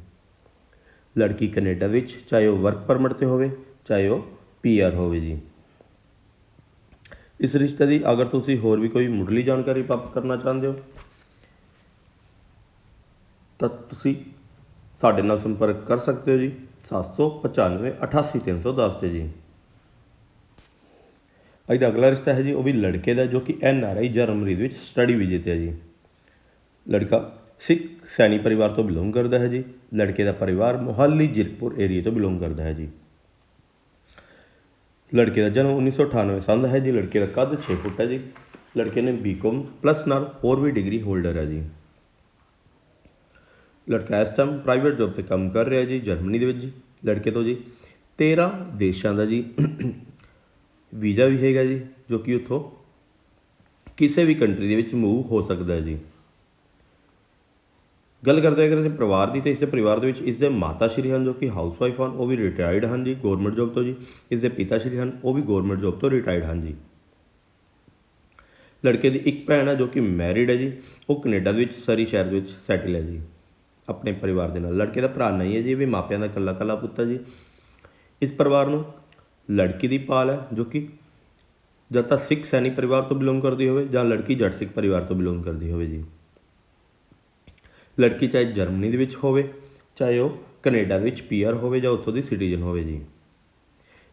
ਲੜਕੀ ਕੈਨੇਡਾ ਵਿੱਚ ਚਾਹੇ ਉਹ ਵਰਕ ਪਰਮਿਟ ਤੇ ਹੋਵੇ, ਚਾਹੇ ਉਹ ਪੀਆਰ ਹੋਵੇ ਜੀ। ਇਸ ਰਿਸ਼ਤੇ ਦੀ ਅਗਰ ਤੁਸੀਂ ਹੋਰ ਵੀ ਕੋਈ ਮੁੱਢਲੀ ਜਾਣਕਾਰੀ ਪ੍ਰਾਪਤ ਕਰਨਾ ਚਾਹੁੰਦੇ ਹੋ, ਤਾਂ ਤੁਸੀਂ ਸਾਡੇ ਨਾਲ ਸੰਪਰਕ ਕਰ ਸਕਦੇ ਹੋ ਜੀ। 795 88310 ਤੇ ਜੀ। ਅੱਜ ਦਾ ਅਗਲਾ ਰਿਸ਼ਤਾ ਹੈ ਜੀ, ਉਹ ਵੀ ਲੜਕੇ ਦਾ, ਜੋ ਕਿ ਐਨ ਆਰ ਆਈ ਜਰਮਨੀ ਦੇ ਵਿੱਚ ਸਟੱਡੀ ਵੀਜ਼ੇ ਤੇ ਹੈ ਜੀ। ਲੜਕਾ ਸਿੱਖ ਸੈਣੀ ਪਰਿਵਾਰ ਤੋਂ ਬਿਲੋਂਗ ਕਰਦਾ ਹੈ ਜੀ, ਲੜਕੇ ਦਾ ਪਰਿਵਾਰ ਮੋਹਾਲੀ ਜਿਰਕਪੁਰ ਏਰੀਆ ਤੋਂ ਬਿਲੋਂਗ ਕਰਦਾ ਹੈ ਜੀ। ਲੜਕੇ ਦਾ ਜਨਮ 1998 ਸਾਲ ਦਾ ਹੈ ਜੀ, ਲੜਕੇ ਦਾ ਕੱਦ 6 ਫੁੱਟ ਹੈ ਜੀ, ਲੜਕੇ ਨੇ ਬੀਕਾਮ ਪਲੱਸ ਨਾਲ ਹੋਰ ਵੀ ਡਿਗਰੀ ਹੋਲਡਰ ਹੈ ਜੀ। ਲੜਕਾ ਇਸ ਟਾਈਮ ਪ੍ਰਾਈਵੇਟ ਜੌਬ ਤੇ ਕੰਮ ਕਰ ਰਿਹਾ ਜੀ, ਜਰਮਨੀ ਦੇ ਵਿੱਚ ਜੀ। ਲੜਕੇ ਤੋਂ ਜੀ 13 ਦੇਸ਼ਾਂ ਦਾ ਜੀ ਵੀਜ਼ਾ ਵੀ ਹੈਗਾ ਜੀ, ਜੋ ਕਿ ਉੱਥੋਂ ਕਿਸੇ ਵੀ ਕੰਟਰੀ ਦੇ ਵਿੱਚ ਮੂਵ ਹੋ ਸਕਦਾ ਹੈ ਜੀ। ਗੱਲ ਕਰਦੇ ਅਗਰ ਇਸ ਪਰਿਵਾਰ ਦੀ ਤੇ ਇਸ ਦੇ ਪਰਿਵਾਰ ਦੇ ਵਿੱਚ ਇਸ ਦੇ ਮਾਤਾ ਸ਼੍ਰੀ ਹਨ ਜੋ ਕਿ ਹਾਊਸਵਾਈਫ ਹਨ, ਉਹ ਵੀ ਰਿਟਾਇਰਡ ਹਨ ਜੀ ਗਵਰਨਮੈਂਟ ਜੌਬ ਤੋਂ ਜੀ, ਇਸ ਦੇ ਪਿਤਾ ਸ਼੍ਰੀ ਹਨ, ਉਹ ਵੀ ਗਵਰਨਮੈਂਟ ਜੌਬ ਤੋਂ ਰਿਟਾਇਰਡ ਹਨ ਜੀ। ਲੜਕੇ ਦੀ ਇੱਕ ਭੈਣ ਹੈ ਜੋ ਕਿ ਮੈਰਿਡ ਹੈ ਜੀ, ਉਹ ਕੈਨੇਡਾ ਦੇ ਵਿੱਚ, ਸਰੀ ਸ਼ਹਿਰ ਦੇ ਵਿੱਚ ਸੈਟਲ ਹੈ ਜੀ। ਆਪਣੇ ਪਰਿਵਾਰ ਦੇ ਨਾਲ। ਲੜਕੇ ਦਾ ਭਰਾ ਨਹੀਂ ਹੈ ਜੀ, ਇਹ ਵੀ ਮਾਪਿਆਂ ਦਾ ਇਕੱਲਾ ਇਕੱਲਾ ਪੁੱਤ ਹੈ ਜੀ। ਇਸ ਪਰਿਵਾਰ ਨੂੰ ਲੜਕੀ ਦੀ ਪਾਲ ਹੈ ਜੋ ਕਿ ਜਦ ਤਾਂ ਸਿੱਖ ਸੈਨਿਕ ਪਰਿਵਾਰ ਤੋਂ ਬਿਲੋਂਗ ਕਰਦੀ ਹੋਵੇ ਜਾਂ ਲੜਕੀ ਜੱਟ ਸਿੱਖ ਪਰਿਵਾਰ ਤੋਂ ਬਿਲੋਂਗ ਕਰਦੀ ਹੋਵੇ ਜੀ। ਲੜਕੀ ਚਾਹੇ ਜਰਮਨੀ ਦੇ ਵਿੱਚ ਹੋਵੇ, ਚਾਹੇ ਉਹ ਕੈਨੇਡਾ ਦੇ ਵਿੱਚ ਪੀਆਰ ਹੋਵੇ ਜਾਂ ਉੱਥੋਂ ਦੀ ਸਿਟੀਜ਼ਨ ਹੋਵੇ ਜੀ।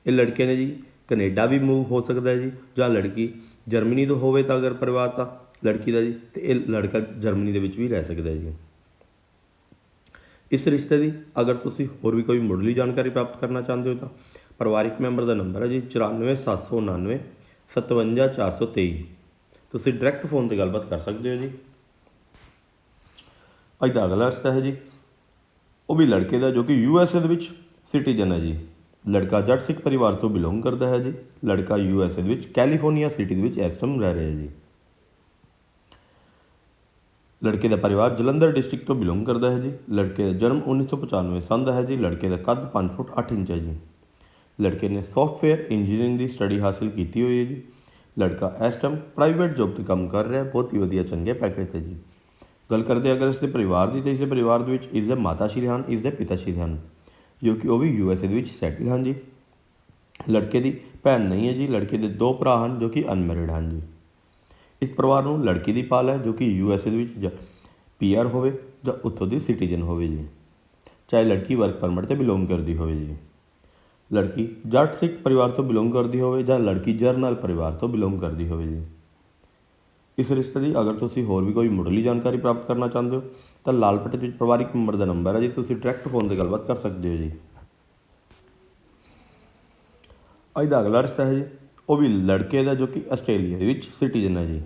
ਇਹ ਲੜਕੇ ਨੇ ਜੀ ਕੈਨੇਡਾ ਵੀ ਮੂਵ ਹੋ ਸਕਦਾ ਹੈ ਜੀ, ਜਾਂ ਲੜਕੀ ਜਰਮਨੀ ਤੋਂ ਹੋਵੇ ਤਾਂ ਅਗਰ ਪਰਿਵਾਰ ਤਾਂ ਲੜਕੀ ਦਾ ਜੀ, ਤੇ ਇਹ ਲੜਕਾ ਜਰਮਨੀ ਦੇ ਵਿੱਚ ਵੀ ਰਹਿ ਸਕਦਾ ਹੈ ਜੀ। ਇਸ ਰਿਸ਼ਤੇ ਦੀ ਅਗਰ ਤੁਸੀਂ ਹੋਰ ਵੀ ਕੋਈ ਮੁੱਢਲੀ ਜਾਣਕਾਰੀ ਪ੍ਰਾਪਤ ਕਰਨਾ ਚਾਹੁੰਦੇ ਹੋ ਤਾਂ ਪਰਿਵਾਰਿਕ ਮੈਂਬਰ ਦਾ ਨੰਬਰ ਹੈ ਜੀ 94799 57423 ਤੁਸੀਂ ਡਾਇਰੈਕਟ ਫੋਨ ਤੇ ਗੱਲਬਾਤ ਕਰ ਸਕਦੇ ਹੋ ਜੀ। ਅੱਜ ਦਾ ਅਗਲਾ ਰਸਤਾ ਹੈ ਜੀ। ਉਹ ਵੀ ਲੜਕੇ ਦਾ ਜੋ ਕਿ ਯੂ ਐਸ ਏ ਦੇ ਵਿੱਚ ਸਿਟੀਜ਼ਨ ਹੈ ਜੀ। ਲੜਕਾ ਜੱਟ ਸਿੱਖ ਪਰਿਵਾਰ ਤੋਂ ਬਿਲੋਂਗ ਕਰਦਾ ਹੈ ਜੀ। ਲੜਕਾ ਯੂ ਐਸ ਏ ਦੇ ਵਿੱਚ ਕੈਲੀਫੋਰਨੀਆ ਸਿਟੀ ਦੇ ਵਿੱਚ ਇਸ ਟਾਈਮ ਰਹਿ ਰਿਹਾ ਜੀ। ਲੜਕੇ ਦਾ ਪਰਿਵਾਰ ਜਲੰਧਰ ਡਿਸਟ੍ਰਿਕਟ ਤੋਂ ਬਿਲੋਂਗ ਕਰਦਾ ਹੈ ਜੀ। ਲੜਕੇ ਦਾ ਜਨਮ 1995 ਸੰਨ ਦਾ ਹੈ ਜੀ। ਲੜਕੇ ਦਾ ਕੱਦ 5 ਫੁੱਟ 8 ਇੰਚ ਹੈ ਜੀ। ਲੜਕੇ ਨੇ ਸੌਫਟਵੇਅਰ ਇੰਜੀਨੀਅਰਿੰਗ ਦੀ ਸਟੱਡੀ ਹਾਸਲ ਕੀਤੀ ਹੋਈ ਹੈ ਜੀ। ਲੜਕਾ ਇਸ ਟਾਈਮ ਪ੍ਰਾਈਵੇਟ ਜੌਬ ਤੇ ਕੰਮ ਕਰ ਰਿਹਾ ਬਹੁਤ ਹੀ ਵਧੀਆ ਚੰਗੇ ਪੈਕੇਜ ਤੇ ਜੀ। ਗੱਲ ਕਰਦੇ ਅਗਰ ਇਸ ਦੇ ਪਰਿਵਾਰ ਦੀ ਤਾਂ ਇਸ ਦੇ ਪਰਿਵਾਰ ਦੇ ਵਿੱਚ ਇਸ ਦੇ ਮਾਤਾ ਸ਼੍ਰੀ ਹਨ ਇਸ ਦੇ ਪਿਤਾ ਸ਼੍ਰੀ ਹਨ, ਜੋ ਕਿ ਉਹ ਵੀ ਯੂ ਐਸ ਏ ਦੇ ਵਿੱਚ ਸੈਟਲ ਹਨ ਜੀ। ਲੜਕੇ ਦੀ ਭੈਣ ਨਹੀਂ ਹੈ ਜੀ, ਲੜਕੇ ਦੇ ਦੋ ਭਰਾ ਹਨ ਜੋ ਕਿ ਅਨਮੈਰਿਡ ਹਨ ਜੀ। ਇਸ ਪਰਿਵਾਰ ਨੂੰ ਲੜਕੀ ਦੀ ਪਾਲ ਹੈ, ਜੋ ਕਿ ਯੂ ਐਸ ਏ ਦੇ ਵਿੱਚ ਪੀਆਰ ਹੋਵੇ ਜਾਂ ਉੱਥੋਂ ਦੀ ਸਿਟੀਜ਼ਨ ਹੋਵੇ ਜੀ। ਚਾਹੇ ਲੜਕੀ ਵਰਕ ਪਰਮਿਟ ਤੇ ਬਿਲੋਂਗ ਕਰਦੀ ਹੋਵੇ ਜੀ। ਲੜਕੀ ਜੱਟ ਸਿੱਖ ਪਰਿਵਾਰ ਤੋਂ ਬਿਲੋਂਗ ਕਰਦੀ ਹੋਵੇ ਜਾਂ ਲੜਕੀ ਜਰਨਲ ਪਰਿਵਾਰ ਤੋਂ ਬਿਲੋਂਗ ਕਰਦੀ ਹੋਵੇ ਜੀ। ਇਸ ਰਿਸ਼ਤੇ ਦੀ ਅਗਰ ਤੁਸੀਂ ਹੋਰ ਵੀ ਕੋਈ ਮੁੱਢਲੀ ਜਾਣਕਾਰੀ ਪ੍ਰਾਪਤ ਕਰਨਾ ਚਾਹੁੰਦੇ ਹੋ, ਤਾਂ ਲਾਲ ਪੱਟੇ ਵਿੱਚ ਪਰਿਵਾਰਿਕ ਮੈਂਬਰ ਦਾ ਨੰਬਰ ਹੈ ਜੀ, ਤੁਸੀਂ ਡਾਇਰੈਕਟ ਫੋਨ ਤੇ ਗੱਲਬਾਤ ਕਰ ਸਕਦੇ ਹੋ ਜੀ। ਅੱਜ ਦਾ ਅਗਲਾ ਰਿਸ਼ਤਾ ਹੈ ਜੀ, ਉਹ ਵੀ ਲੜਕੇ ਦਾ ਜੋ ਕਿ ਆਸਟ੍ਰੇਲੀਆ ਦੇ ਵਿੱਚ ਸਿਟੀਜ਼ਨ ਹੈ ਜੀ।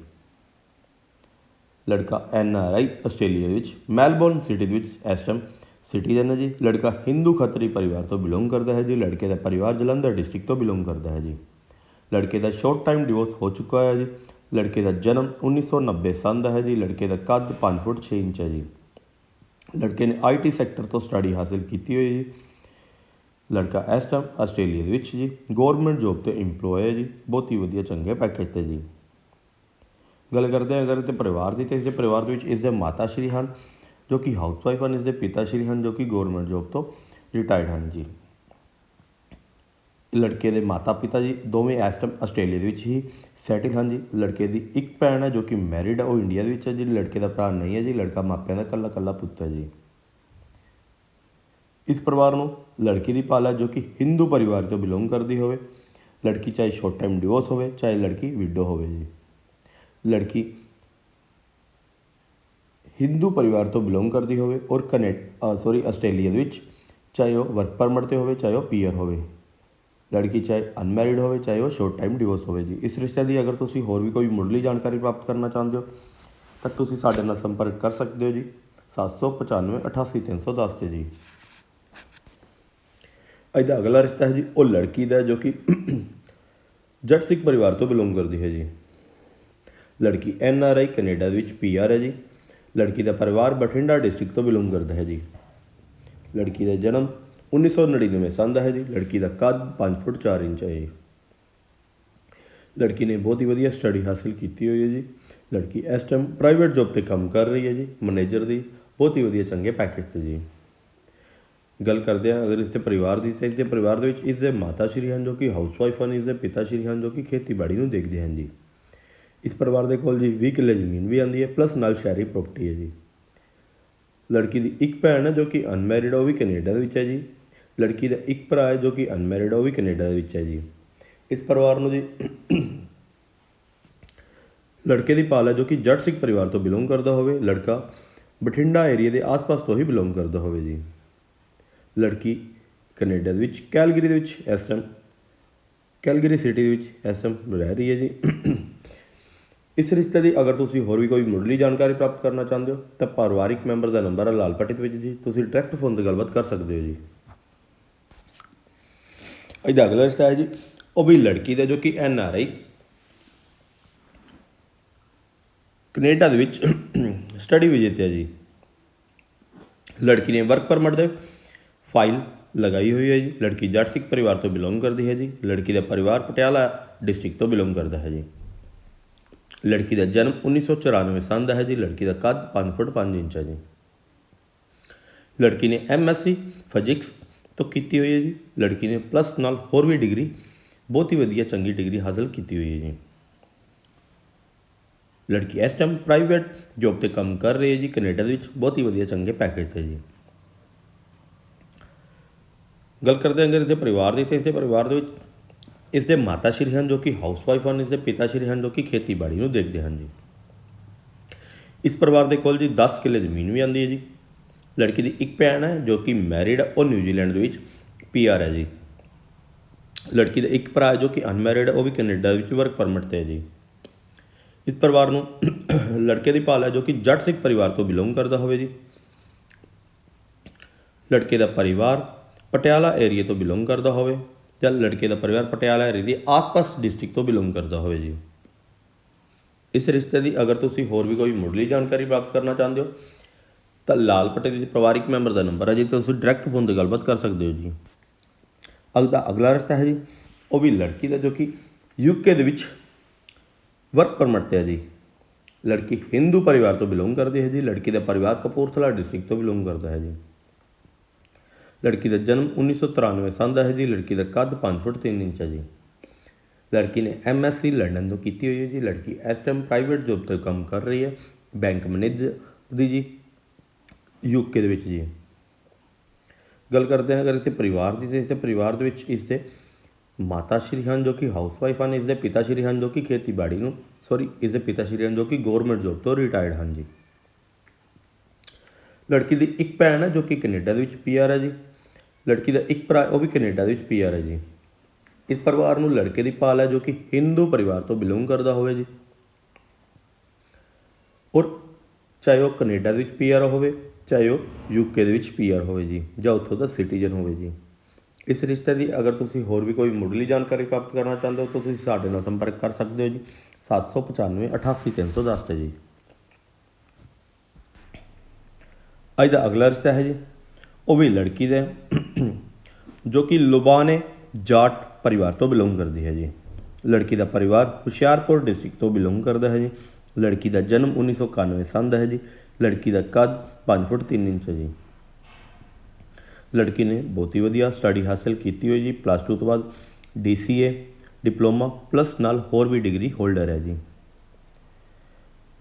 ਲੜਕਾ ਐਨ ਆਰ ਆਈ ਆਸਟ੍ਰੇਲੀਆ ਦੇ ਵਿੱਚ, ਮੈਲਬੌਰਨ ਸਿਟੀ ਦੇ ਵਿੱਚ ਇਸ ਟਾਈਮ ਸਿਟੀਜ਼ਨ ਹੈ ਜੀ। ਲੜਕਾ ਹਿੰਦੂ ਖੱਤਰੀ ਪਰਿਵਾਰ ਤੋਂ ਬਿਲੋਂਗ ਕਰਦਾ ਹੈ ਜੀ, ਲੜਕੇ ਦਾ ਪਰਿਵਾਰ ਜਲੰਧਰ ਡਿਸਟ੍ਰਿਕਟ ਤੋਂ ਬਿਲੋਂਗ ਕਰਦਾ ਹੈ ਜੀ। ਲੜਕੇ ਦਾ ਸ਼ਾਰਟ ਟਾਈਮ ਡਿਵੋਰਸ ਹੋ ਚੁੱਕਾ ਹੈ ਜੀ ਲੜਕੇ ਦਾ ਜਨਮ 1990 ਸਨ ਦਾ ਹੈ ਜੀ, ਲੜਕੇ ਦਾ ਕੱਦ 5 ਫੁੱਟ 6 ਇੰਚ ਹੈ ਜੀ। ਲੜਕੇ ਨੇ ਆਈਟੀ ਸੈਕਟਰ ਤੋਂ ਸਟੱਡੀ ਹਾਸਲ ਕੀਤੀ ਹੋਈ ਜੀ। ਲੜਕਾ ਇਸ ਟਾਈਮ ਆਸਟ੍ਰੇਲੀਆ ਦੇ ਵਿੱਚ ਜੀ ਗਵਰਨਮੈਂਟ ਜੌਬ ਤੇ EMPLOYE ਹੈ ਜੀ, ਬਹੁਤ ਹੀ ਵਧੀਆ ਚੰਗੇ ਪੈਕੇਜ ਤੇ ਜੀ। ਗੱਲ ਕਰਦੇ ਹਾਂ ਅਗਰ ਤੇ ਪਰਿਵਾਰ ਦੀ, ਤੇ ਇਸ ਦੇ ਪਰਿਵਾਰ ਦੇ ਵਿੱਚ ਇਸ ਦੇ ਮਾਤਾ ਸ਼੍ਰੀ ਹਨ, ਜੋ ਕਿ ਹਾਊਸਵਾਈਫ ਹਨ, ਇਸ ਦੇ ਪਿਤਾ ਸ਼੍ਰੀ ਹਨ, ਜੋ ਕਿ ਗਵਰਨਮੈਂਟ ਜੌਬ ਤੋਂ ਰਿਟਾਇਰਡ ਹਨ ਜੀ। ਲੜਕੇ ਦੇ ਮਾਤਾ ਪਿਤਾ ਜੀ, ਦੋਵੇਂ ਇਸ ਟਾਈਮ ਆਸਟ੍ਰੇਲੀਆ ਦੇ ਵਿੱਚ ਹੀ ਸੈਟਲ ਹਨ ਜੀ। ਲੜਕੇ ਦੀ ਇੱਕ ਭੈਣ ਹੈ ਜੋ ਕਿ ਮੈਰਿਡ ਹੈ ਉਹ ਇੰਡੀਆ ਦੇ ਵਿੱਚ ਹੈ ਜੀ। ਲੜਕੇ ਦਾ ਭਰਾ ਨਹੀਂ ਹੈ ਜੀ, ਲੜਕਾ ਮਾਪਿਆਂ ਦਾ ਇਕੱਲਾ ਇਕੱਲਾ ਪੁੱਤ ਹੈ ਜੀ। ਇਸ ਪਰਿਵਾਰ ਨੂੰ ਲੜਕੀ ਦੀ ਪਾਲਾ ਜੋ ਕਿ ਹਿੰਦੂ ਪਰਿਵਾਰ ਤੋਂ ਬਿਲੋਂਗ ਕਰਦੀ ਹੋਵੇ। ਲੜਕੀ ਚਾਹੇ ਸ਼ਾਰਟ ਟਾਈਮ ਡਿਵੋਰਸ ਹੋਵੇ, ਚਾਹੇ ਲੜਕੀ ਵਿਡੋ ਹੋਵੇ ਜੀ। ਲੜਕੀ ਹਿੰਦੂ ਪਰਿਵਾਰ ਤੋਂ ਬਿਲੋਂਗ ਕਰਦੀ ਹੋਵੇ ਔਰ ਕਨੇਡਾ ਸੌਰੀ ਆਸਟ੍ਰੇਲੀਆ ਦੇ ਵਿੱਚ ਚਾਹੇ ਉਹ ਵਰਕ ਪਰਮਿਟ ਤੇ ਹੋਵੇ, ਚਾਹੇ ਉਹ ਪੀਅਰ ਹੋਵੇ। ਲੜਕੀ ਚਾਹੇ ਅਨਮੈਰਿਡ ਹੋਵੇ, ਚਾਹੇ ਉਹ ਸ਼ੋਰਟ ਟਾਈਮ ਡਿਵੋਰਸ ਹੋਵੇ ਜੀ। ਇਸ ਰਿਸ਼ਤੇ ਦੀ ਅਗਰ ਤੁਸੀਂ ਹੋਰ ਵੀ ਕੋਈ ਮੁੱਢਲੀ ਜਾਣਕਾਰੀ ਪ੍ਰਾਪਤ ਕਰਨਾ ਚਾਹੁੰਦੇ ਹੋ, ਤਾਂ ਤੁਸੀਂ ਸਾਡੇ ਨਾਲ ਸੰਪਰਕ ਕਰ ਸਕਦੇ ਹੋ ਜੀ। 795 88310 ਤੇ ਜੀ। ਇਹਦਾ ਅਗਲਾ ਰਿਸ਼ਤਾ ਹੈ ਜੀ, ਉਹ ਲੜਕੀ ਦਾ ਜੋ ਕਿ [clears throat] ਜੱਟ ਸਿੱਖ ਪਰਿਵਾਰ ਤੋਂ ਬਿਲੋਂਗ ਕਰਦੀ ਹੈ ਜੀ। ਲੜਕੀ ਐਨ ਆਰ ਆਈ, ਕੈਨੇਡਾ ਦੇ ਵਿੱਚ ਪੀ ਆਰ ਹੈ ਜੀ। ਲੜਕੀ ਦਾ ਪਰਿਵਾਰ ਬਠਿੰਡਾ ਡਿਸਟ੍ਰਿਕਟ ਤੋਂ ਬਿਲੋਂਗ ਕਰਦਾ ਹੈ ਜੀ। ਲੜਕੀ ਦਾ ਜਨਮ 1999 ਸੰਨ ਦਾ ਹੈ ਜੀ। ਲੜਕੀ ਦਾ ਕੱਦ 5 ਫੁੱਟ 4 ਇੰਚ ਹੈ ਜੀ। ਲੜਕੀ ਨੇ ਬਹੁਤ ਹੀ ਵਧੀਆ ਸਟੱਡੀ ਹਾਸਲ ਕੀਤੀ ਹੋਈ ਹੈ ਜੀ। ਲੜਕੀ ਇਸ ਟਾਈਮ ਪ੍ਰਾਈਵੇਟ ਜੌਬ ਤੇ ਕੰਮ ਕਰ ਰਹੀ ਹੈ ਜੀ, ਮੈਨੇਜਰ ਦੀ। ਬਹੁਤ ਹੀ ਵਧੀਆ ਚੰਗੇ ਪੈਕੇਜ ਤੇ ਜੀ। ਗੱਲ ਕਰਦੇ ਹਾਂ ਅਗਰ ਇਸ ਦੇ ਪਰਿਵਾਰ ਦੀ, ਤਾਂ ਇਸ ਦੇ ਪਰਿਵਾਰ ਦੇ ਵਿੱਚ ਇਸ ਦੇ ਮਾਤਾ ਸ਼੍ਰੀ ਹਨ ਜੋ ਕਿ ਹਾਊਸਵਾਈਫ ਹਨ ਇਸ ਦੇ ਪਿਤਾ ਸ਼੍ਰੀ ਹਨ ਜੋ ਕਿ ਖੇਤੀਬਾੜੀ ਨੂੰ ਦੇਖਦੇ ਹਨ ਜੀ। ਇਸ ਪਰਿਵਾਰ ਦੇ ਕੋਲ ਜੀ 20 ਕਿੱਲੇ ਜ਼ਮੀਨ ਵੀ ਆਂਦੀ ਹੈ, ਪਲੱਸ ਨਾਲ ਸ਼ਹਿਰੀ ਪ੍ਰਾਪਰਟੀ ਹੈ ਜੀ। ਲੜਕੀ ਦੀ ਇੱਕ ਭੈਣ ਹੈ ਜੋ ਕਿ ਅਨਮੈਰਿਡ ਉਹ ਵੀ ਕੈਨੇਡਾ ਦੇ ਵਿੱਚ ਹੈ ਜੀ। ਲੜਕੀ ਦਾ ਇੱਕ ਭਰਾ ਹੈ ਜੋ ਕਿ ਅਨਮੈਰਿਡ ਉਹ ਵੀ ਕੈਨੇਡਾ ਦੇ ਵਿੱਚ ਹੈ ਜੀ। ਇਸ ਪਰਿਵਾਰ ਨੂੰ ਜੀ ਲੜਕੇ ਦੀ ਪਾਲ ਹੈ ਜੋ ਕਿ ਜੱਟ ਸਿੱਖ ਪਰਿਵਾਰ ਤੋਂ ਬਿਲੋਂਗ ਕਰਦਾ ਹੋਵੇ, ਲੜਕਾ ਬਠਿੰਡਾ ਏਰੀਆ ਦੇ ਆਸ-ਪਾਸ ਤੋਂ ਹੀ ਬਿਲੋਂਗ ਕਰਦਾ ਹੋਵੇ ਜੀ। ਲੜਕੀ ਕੈਨੇਡਾ ਦੇ ਵਿੱਚ, ਕੈਲਗਰੀ ਦੇ ਵਿੱਚ, ਇਸ ਟਾਈਮ ਕੈਲਗਰੀ ਸਿਟੀ ਦੇ ਵਿੱਚ ਇਸ ਟਾਈਮ ਰਹਿ ਰਹੀ ਹੈ ਜੀ। ਇਸ ਰਿਸ਼ਤੇ ਦੀ ਅਗਰ ਤੁਸੀਂ ਹੋਰ ਵੀ ਕੋਈ ਮੁੱਢਲੀ ਜਾਣਕਾਰੀ ਪ੍ਰਾਪਤ ਕਰਨਾ ਚਾਹੁੰਦੇ ਹੋ, ਤਾਂ ਪਰਿਵਾਰਿਕ ਮੈਂਬਰ ਦਾ ਨੰਬਰ ਹੈ ਲਾਲ ਪੱਟੀ ਦੇ ਵਿੱਚ ਜੀ। ਤੁਸੀਂ ਡਾਇਰੈਕਟ ਫੋਨ ਤੇ ਗੱਲਬਾਤ ਕਰ ਸਕਦੇ ਹੋ ਜੀ। ਇਹਦਾ ਅਗਲਾ ਰਿਸ਼ਤਾ ਹੈ ਜੀ, ਉਹ ਵੀ ਲੜਕੀ ਦਾ ਜੋ ਕਿ ਐਨ ਆਰ ਆਈ। ਕੈਨੇਡਾ ਦੇ ਵਿੱਚ ਸਟੱਡੀ ਵੀਜ਼ੇ ਤੇ ਹੈ ਜੀ। ਲੜਕੀ ਨੇ ਵਰਕ ਪਰਮਿਟ ਦੇ ਫਾਈਲ ਲਗਾਈ ਹੋਈ ਹੈ ਜੀ। ਲੜਕੀ ਜੱਟ ਸਿੱਖ ਪਰਿਵਾਰ ਤੋਂ ਬਿਲੋਂਗ ਕਰਦੀ ਹੈ ਜੀ। ਲੜਕੀ ਦਾ ਪਰਿਵਾਰ ਪਟਿਆਲਾ ਡਿਸਟ੍ਰਿਕਟ ਤੋਂ ਬਿਲੋਂਗ ਕਰਦਾ ਹੈ ਜੀ। ਲੜਕੀ ਦਾ ਜਨਮ 1994 ਸੰਨ ਦਾ ਹੈ ਜੀ। ਲੜਕੀ ਦਾ ਕੱਦ 5 ਫੁੱਟ 5 ਇੰਚ ਹੈ ਜੀ। ਲੜਕੀ ਨੇ ਐਮਐਸਸੀ ਫਿਜ਼ਿਕਸ ਤੋਂ ਕੀਤੀ ਹੋਈ ਹੈ ਜੀ। ਲੜਕੀ ਨੇ ਪਲੱਸ ਨਾਲ ਹੋਰ ਵੀ ਡਿਗਰੀ ਬਹੁਤ ਹੀ ਵਧੀਆ ਚੰਗੀ ਡਿਗਰੀ ਹਾਸਲ ਕੀਤੀ ਹੋਈ ਹੈ ਜੀ। ਲੜਕੀ ਇਸ ਟਾਈਮ ਪ੍ਰਾਈਵੇਟ ਜੌਬ ਤੇ ਕੰਮ ਕਰ ਰਹੀ ਹੈ ਜੀ। ਕੈਨੇਡਾ ਦੇ ਵਿੱਚ ਬਹੁਤ ਹੀ ਵਧੀਆ ਚੰਗੇ ਪੈਕੇਜ ਤੇ ਜੀ। ਗੱਲ ਕਰਦੇ ਹਾਂ ਅਗਰ ਇਸਦੇ ਪਰਿਵਾਰ ਦੀ, ਤੇ ਇਸਦੇ ਪਰਿਵਾਰ ਦੇ ਵਿੱਚ ਇਸਦੇ ਮਾਤਾ ਸ਼੍ਰੀ ਹਨ ਜੋ ਕਿ ਹਾਊਸਵਾਈਫ ਹਨ ਇਸ ਦੇ ਪਿਤਾ ਸ਼੍ਰੀ ਹਨ ਜੋ ਕਿ ਖੇਤੀਬਾੜੀ ਨੂੰ ਦੇਖਦੇ ਹਨ ਜੀ। ਇਸ ਪਰਿਵਾਰ ਦੇ ਕੋਲ ਜੀ 10 ਕਿੱਲੇ ਜ਼ਮੀਨ ਵੀ ਆਉਂਦੀ ਹੈ ਜੀ। ਲੜਕੀ ਦੀ ਇੱਕ ਭੈਣ ਹੈ ਜੋ ਕਿ ਮੈਰਿਡ ਹੈ, ਉਹ ਨਿਊਜ਼ੀਲੈਂਡ ਦੇ ਵਿੱਚ ਪੀਆਰ ਹੈ ਜੀ। ਲੜਕੀ ਦਾ ਇੱਕ ਭਰਾ ਜੋ ਕਿ ਅਨਮੈਰਿਡ ਹੈ, ਉਹ ਵੀ ਕੈਨੇਡਾ ਦੇ ਵਿੱਚ ਵਰਕ ਪਰਮਿਟ ਤੇ ਹੈ ਜੀ। ਇਸ ਪਰਿਵਾਰ ਨੂੰ [coughs] ਲੜਕੇ ਦੀ ਭਾਲ ਹੈ ਜੋ ਕਿ ਜੱਟ ਸਿੱਖ ਪਰਿਵਾਰ ਤੋਂ ਬਿਲੋਂਗ ਕਰਦਾ ਹੋਵੇ ਜੀ। ਲੜਕੇ ਦਾ ਪਰਿਵਾਰ ਪਟਿਆਲਾ ਏਰੀਆ ਤੋਂ ਬਿਲੋਂਗ ਕਰਦਾ ਹੋਵੇ ਜਾਂ ਲੜਕੇ ਦਾ ਪਰਿਵਾਰ ਪਟਿਆਲਾ ਏਰੀਆ ਦੇ ਆਸ-ਪਾਸ ਡਿਸਟ੍ਰਿਕਟ ਤੋਂ ਬਿਲੋਂਗ ਕਰਦਾ ਹੋਵੇ ਜੀ। ਇਸ ਰਿਸ਼ਤੇ ਦੀ ਅਗਰ ਤੁਸੀਂ ਹੋਰ ਵੀ ਕੋਈ ਮੁੱਢਲੀ ਜਾਣਕਾਰੀ ਪ੍ਰਾਪਤ ਕਰਨਾ ਚਾਹੁੰਦੇ ਹੋ ਤਾਂ ਲਾਲ ਪਟੇਲ ਦੇ ਪਰਿਵਾਰਿਕ ਮੈਂਬਰ ਦਾ ਨੰਬਰ ਹੈ ਜੀ ਤੁਸੀਂ ਡਾਇਰੈਕਟ ਫੋਨ ਤੇ ਗੱਲਬਾਤ ਕਰ ਸਕਦੇ ਹੋ ਜੀ। ਅਗਲਾ ਅਗਲਾ ਰਿਸ਼ਤਾ ਹੈ ਜੀ, ਉਹ ਵੀ ਲੜਕੀ ਦਾ, ਜੋ ਕਿ ਯੂਕੇ ਦੇ ਵਿੱਚ ਵਰਕ ਪਰਮਿਟ ਤੇ ਹੈ ਜੀ। ਲੜਕੀ ਹਿੰਦੂ ਪਰਿਵਾਰ ਤੋਂ ਬਿਲੋਂਗ ਕਰਦੀ ਹੈ ਜੀ, ਲੜਕੀ ਦਾ ਪਰਿਵਾਰ ਕਪੂਰਥਲਾ ਡਿਸਟ੍ਰਿਕਟ ਤੋਂ ਬਿਲੋਂਗ ਕਰਦਾ ਹੈ ਜੀ। ਲੜਕੀ ਦਾ ਜਨਮ 1993 ਸੰਨ ਦਾ ਹੈ ਜੀ, ਲੜਕੀ ਦਾ ਕੱਦ 5 ਫੁੱਟ 3 ਇੰਚ ਹੈ ਜੀ। ਲੜਕੀ ਨੇ ਐਮਐਸਸੀ ਲੰਡਨ ਤੋਂ ਕੀਤੀ ਹੋਈ ਹੈ ਜੀ, ਲੜਕੀ ਇਸ ਟਾਈਮ ਪ੍ਰਾਈਵੇਟ ਜੌਬ ਤੇ ਕੰਮ ਕਰ ਰਹੀ ਹੈ ਬੈਂਕ ਮੈਨੇਜਰ ਦੀ ਜੀ। ਯੂਕੇ ਦੇ ਵਿੱਚ ਜੀ। ਗੱਲ ਕਰਦੇ ਹਾਂ ਅਗਰ ਇਸਦੇ ਪਰਿਵਾਰ ਦੀ ਤੇ ਇਸਦੇ ਪਰਿਵਾਰ ਦੇ ਵਿੱਚ ਇਸਦੇ ਮਾਤਾ ਸ਼੍ਰੀ ਹਨ ਜੋ ਕਿ ਹਾਊਸਵਾਈਫ ਹਨ ਇਸਦੇ ਪਿਤਾ ਸ਼੍ਰੀ ਹਨ ਜੋ ਕਿ ਖੇਤੀਬਾੜੀ ਨੂੰ ਸੌਰੀ ਇਸਦੇ ਪਿਤਾ ਸ਼੍ਰੀ ਹਨ ਜੋ ਕਿ ਗਵਰਨਮੈਂਟ ਜੋਬ ਤੋਂ ਰਿਟਾਇਰਡ ਹਨ ਜੀ। ਲੜਕੀ ਦੀ ਇੱਕ ਭੈਣ ਹੈ ਜੋ ਕਿ ਕੈਨੇਡਾ ਦੇ ਵਿੱਚ ਪੀਆਰ ਹੈ ਜੀ। ਲੜਕੀ ਦਾ ਇੱਕ ਭਰਾ, ਉਹ ਵੀ ਕੈਨੇਡਾ ਦੇ ਵਿੱਚ ਪੀਆਰ ਹੈ ਜੀ। ਇਸ ਪਰਿਵਾਰ ਨੂੰ ਲੜਕੇ ਦੀ ਪਾਲ ਹੈ ਜੋ ਕਿ ਹਿੰਦੂ ਪਰਿਵਾਰ ਤੋਂ ਬਿਲੋਂਗ ਕਰਦਾ ਹੋਵੇ ਜੀ। ਔਰ ਚਾਹੇ ਉਹ ਕੈਨੇਡਾ ਦੇ ਵਿੱਚ ਪੀਆਰ ਹੋਵੇ ਚਾਹੇ ਉਹ ਯੂਕੇ ਦੇ ਵਿੱਚ ਪੀਆਰ ਹੋਵੇ ਜੀ, ਜਾਂ ਉੱਥੋਂ ਦਾ ਸਿਟੀਜ਼ਨ ਹੋਵੇ ਜੀ। ਇਸ ਰਿਸ਼ਤੇ ਦੀ ਅਗਰ ਤੁਸੀਂ ਹੋਰ ਵੀ ਕੋਈ ਮੁੱਢਲੀ ਜਾਣਕਾਰੀ ਪ੍ਰਾਪਤ ਕਰਨਾ ਚਾਹੁੰਦੇ ਹੋ, ਤਾਂ ਤੁਸੀਂ ਸਾਡੇ ਨਾਲ ਸੰਪਰਕ ਕਰ ਸਕਦੇ ਹੋ ਜੀ। 795 88310 ਤੇ ਜੀ। ਅੱਜ ਦਾ ਅਗਲਾ ਰਿਸ਼ਤਾ ਹੈ ਜੀ, ਉਹ ਵੀ ਲੜਕੀ ਦਾ ਜੋ ਕਿ ਲੁਬਾਨੇ ਜਾਟ ਪਰਿਵਾਰ ਤੋਂ ਬਿਲੋਂਗ ਕਰਦੀ ਹੈ ਜੀ। ਲੜਕੀ ਦਾ ਪਰਿਵਾਰ ਹੁਸ਼ਿਆਰਪੁਰ ਡਿਸਟ੍ਰਿਕਟ ਤੋਂ ਬਿਲੋਂਗ ਕਰਦਾ ਹੈ ਜੀ। ਲੜਕੀ ਦਾ ਜਨਮ 1991 ਸੰਨ ਦਾ ਹੈ ਜੀ। ਲੜਕੀ ਦਾ ਕੱਦ 5 ਫੁੱਟ 3 ਇੰਚ ਹੈ ਜੀ। ਲੜਕੀ ਨੇ ਬਹੁਤ ਹੀ ਵਧੀਆ ਸਟੱਡੀ ਹਾਸਲ ਕੀਤੀ ਹੋਈ ਜੀ। ਪਲੱਸ 2 ਤੋਂ ਬਾਅਦ DCA ਡਿਪਲੋਮਾ ਪਲੱਸ ਨਾਲ ਹੋਰ ਵੀ ਡਿਗਰੀ ਹੋਲਡਰ ਹੈ ਜੀ।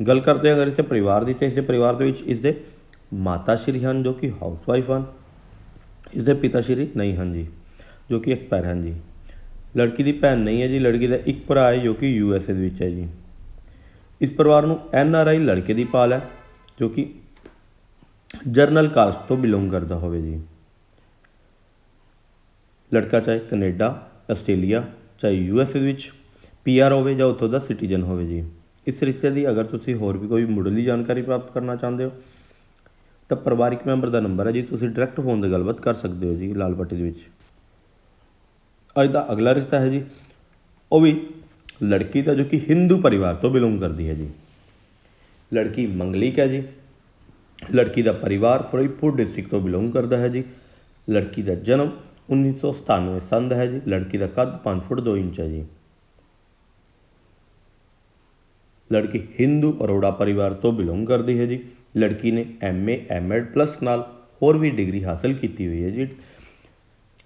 ਗੱਲ ਕਰਦੇ ਹਾਂ ਅਗਰ ਇਸ ਦੇ ਪਰਿਵਾਰ ਦੀ, ਤੇ ਇਸ ਦੇ ਪਰਿਵਾਰ ਦੇ ਵਿੱਚ ਇਸ ਦੇ ਮਾਤਾ ਸ਼੍ਰੀ ਹਨ ਜੋ ਕਿ ਹਾਊਸਵਾਈਫ ਹਨ। ਇਸ ਦੇ ਪਿਤਾ ਸ਼੍ਰੀ ਨਹੀਂ ਹਨ ਜੀ, ਜੋ ਕਿ ਐਕਸਪਾਇਰ ਹਨ ਜੀ। ਲੜਕੀ ਦੀ ਭੈਣ ਨਹੀਂ ਹੈ ਜੀ, ਲੜਕੀ ਦਾ ਇੱਕ ਭਰਾ ਹੈ ਜੋ ਕਿ ਯੂ ਐਸ ਏ ਦੇ ਵਿੱਚ ਹੈ ਜੀ। ਇਸ ਪਰਿਵਾਰ ਨੂੰ ਐਨ ਆਰ ਆਈ ਲੜਕੇ ਦੀ ਪਾਲ ਹੈ। ਜੋ ਕਿ ਜਰਨਲ ਕਾਸਟ ਤੋਂ ਬਿਲੋਂਗ ਕਰਦਾ ਹੋਵੇ ਜੀ। ਲੜਕਾ ਚਾਹੇ ਕੈਨੇਡਾ, ਆਸਟ੍ਰੇਲੀਆ, ਚਾਹੇ ਯੂ ਐਸ ਏ ਵਿੱਚ ਪੀ ਆਰ ਹੋਵੇ ਜਾਂ ਉੱਥੋਂ ਦਾ ਸਿਟੀਜ਼ਨ ਹੋਵੇ ਜੀ। ਇਸ ਰਿਸ਼ਤੇ ਦੀ ਅਗਰ ਤੁਸੀਂ ਹੋਰ ਵੀ ਕੋਈ ਮੁੱਢਲੀ ਜਾਣਕਾਰੀ ਪ੍ਰਾਪਤ ਕਰਨਾ ਚਾਹੁੰਦੇ ਹੋ, ਤਾਂ ਪਰਿਵਾਰਿਕ ਮੈਂਬਰ ਦਾ ਨੰਬਰ ਹੈ ਜੀ। ਤੁਸੀਂ ਡਾਇਰੈਕਟ ਫੋਨ ਤੇ ਗੱਲਬਾਤ ਕਰ ਸਕਦੇ ਹੋ ਜੀ ਲਾਲ ਪੱਟੀ ਦੇ ਵਿੱਚ। ਅੱਜ ਦਾ ਅਗਲਾ ਰਿਸ਼ਤਾ ਹੈ ਜੀ, ਉਹ ਵੀ ਲੜਕੀ ਦਾ ਜੋ ਕਿ ਹਿੰਦੂ ਪਰਿਵਾਰ ਤੋਂ ਬਿਲੋਂਗ ਕਰਦੀ ਹੈ ਜੀ। ਲੜਕੀ ਮੰਗਲਿਕ ਹੈ ਜੀ। ਲੜਕੀ ਦਾ ਪਰਿਵਾਰ ਫਿਰੋਜ਼ਪੁਰ ਡਿਸਟ੍ਰਿਕਟ ਤੋਂ ਬਿਲੋਂਗ ਕਰਦਾ ਹੈ ਜੀ। ਲੜਕੀ ਦਾ ਜਨਮ 1997 ਦਾ ਹੈ ਜੀ। ਲੜਕੀ ਦਾ ਕੱਦ 5 ਫੁੱਟ 2 ਇੰਚ ਹੈ ਜੀ। ਲੜਕੀ ਹਿੰਦੂ ਅਰੋੜਾ ਪਰਿਵਾਰ ਤੋਂ ਬਿਲੋਂਗ ਕਰਦੀ ਹੈ ਜੀ। ਲੜਕੀ ਨੇ ਐਮਏ ਐਮਐਡ ਪਲੱਸ ਨਾਲ ਹੋਰ ਵੀ ਡਿਗਰੀ ਹਾਸਲ ਕੀਤੀ ਹੋਈ ਹੈ ਜੀ।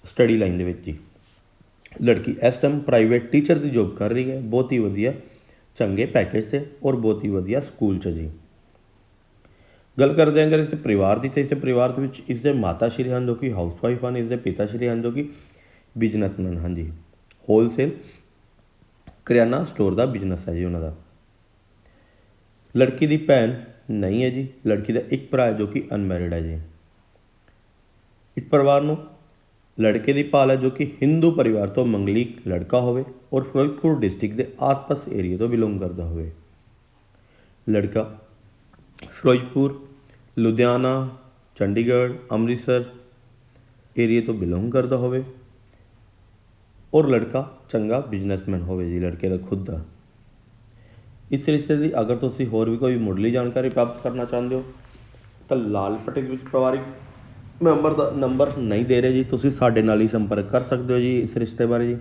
ਸਟੱਡੀ ਲਾਈਨ ਦੇ ਵਿੱਚ ਜੀ। ਲੜਕੀ ਇਸ ਟਾਈਮ ਪ੍ਰਾਈਵੇਟ ਟੀਚਰ ਦੀ ਜੌਬ ਕਰ ਰਹੀ ਹੈ। ਬਹੁਤ ਹੀ ਵਧੀਆ ਚੰਗੇ ਪੈਕੇਜ ਤੇ ਔਰ ਬਹੁਤ ਹੀ ਵਧੀਆ ਸਕੂਲ 'ਚ ਜੀ। ਗੱਲ ਕਰਦੇ ਹਾਂ ਅਗਰ ਇਸ ਦੇ ਪਰਿਵਾਰ ਦੀ, ਤੇ ਇਸ ਦੇ ਪਰਿਵਾਰ ਦੇ ਵਿੱਚ ਇਸ ਦੇ ਮਾਤਾ ਸ਼੍ਰੀ ਹਨ ਜੋ ਕਿ ਹਾਊਸਵਾਈਫ ਹਨ, ਇਸ ਦੇ ਪਿਤਾ ਸ਼੍ਰੀ ਹਨ ਜੋ ਕਿ ਬਿਜ਼ਨਸਮੈਨ ਹਨ ਜੀ। ਹੋਲਸੇਲ ਕਰਿਆਨਾ ਸਟੋਰ ਦਾ ਬਿਜ਼ਨਸ ਹੈ ਜੀ ਉਹਨਾਂ ਦਾ। ਲੜਕੀ ਦੀ ਭੈਣ ਨਹੀਂ ਹੈ ਜੀ, ਲੜਕੀ ਦਾ ਇੱਕ ਭਰਾ ਹੈ ਜੋ ਕਿ ਅਨਮੈਰਿਡ ਹੈ ਜੀ। ਇਸ ਪਰਿਵਾਰ ਨੂੰ ਲੜਕੇ ਦੀ ਭਾਲ ਹੈ ਜੋ ਕਿ ਹਿੰਦੂ ਪਰਿਵਾਰ ਤੋਂ ਮੰਗਲੀਕ ਲੜਕਾ ਹੋਵੇ ਔਰ ਫਿਰੋਜ਼ਪੁਰ ਡਿਸਟ੍ਰਿਕਟ ਦੇ ਆਸ-ਪਾਸ ਏਰੀਆ ਤੋਂ ਬਿਲੋਂਗ ਕਰਦਾ ਹੋਵੇ। ਲੜਕਾ ਫਿਰੋਜ਼ਪੁਰ, ਲੁਧਿਆਣਾ, ਚੰਡੀਗੜ੍ਹ, ਅੰਮ੍ਰਿਤਸਰ ਏਰੀਆ ਤੋਂ ਬਿਲੋਂਗ ਕਰਦਾ ਹੋਵੇ ਔਰ ਲੜਕਾ ਚੰਗਾ ਬਿਜ਼ਨਸਮੈਨ ਹੋਵੇ ਜੀ, ਲੜਕੇ ਦਾ ਖੁਦ ਦਾ। ਇਸ ਰਿਸ਼ਤੇ ਦੀ ਅਗਰ ਤੁਸੀਂ ਹੋਰ ਵੀ ਕੋਈ ਮੁੱਢਲੀ ਜਾਣਕਾਰੀ ਪ੍ਰਾਪਤ ਕਰਨਾ ਚਾਹੁੰਦੇ ਹੋ ਤਾਂ ਲਾਲ ਪੱਟੀ ਦੇ ਵਿੱਚ ਪਰਿਵਾਰਿਕ ਮੈਂਬਰ ਦਾ ਨੰਬਰ ਨਹੀਂ ਦੇ ਰਹੇ ਜੀ, ਤੁਸੀਂ ਸਾਡੇ ਨਾਲ ਹੀ ਸੰਪਰਕ ਕਰ ਸਕਦੇ ਹੋ ਜੀ ਇਸ ਰਿਸ਼ਤੇ ਬਾਰੇ ਜੀ।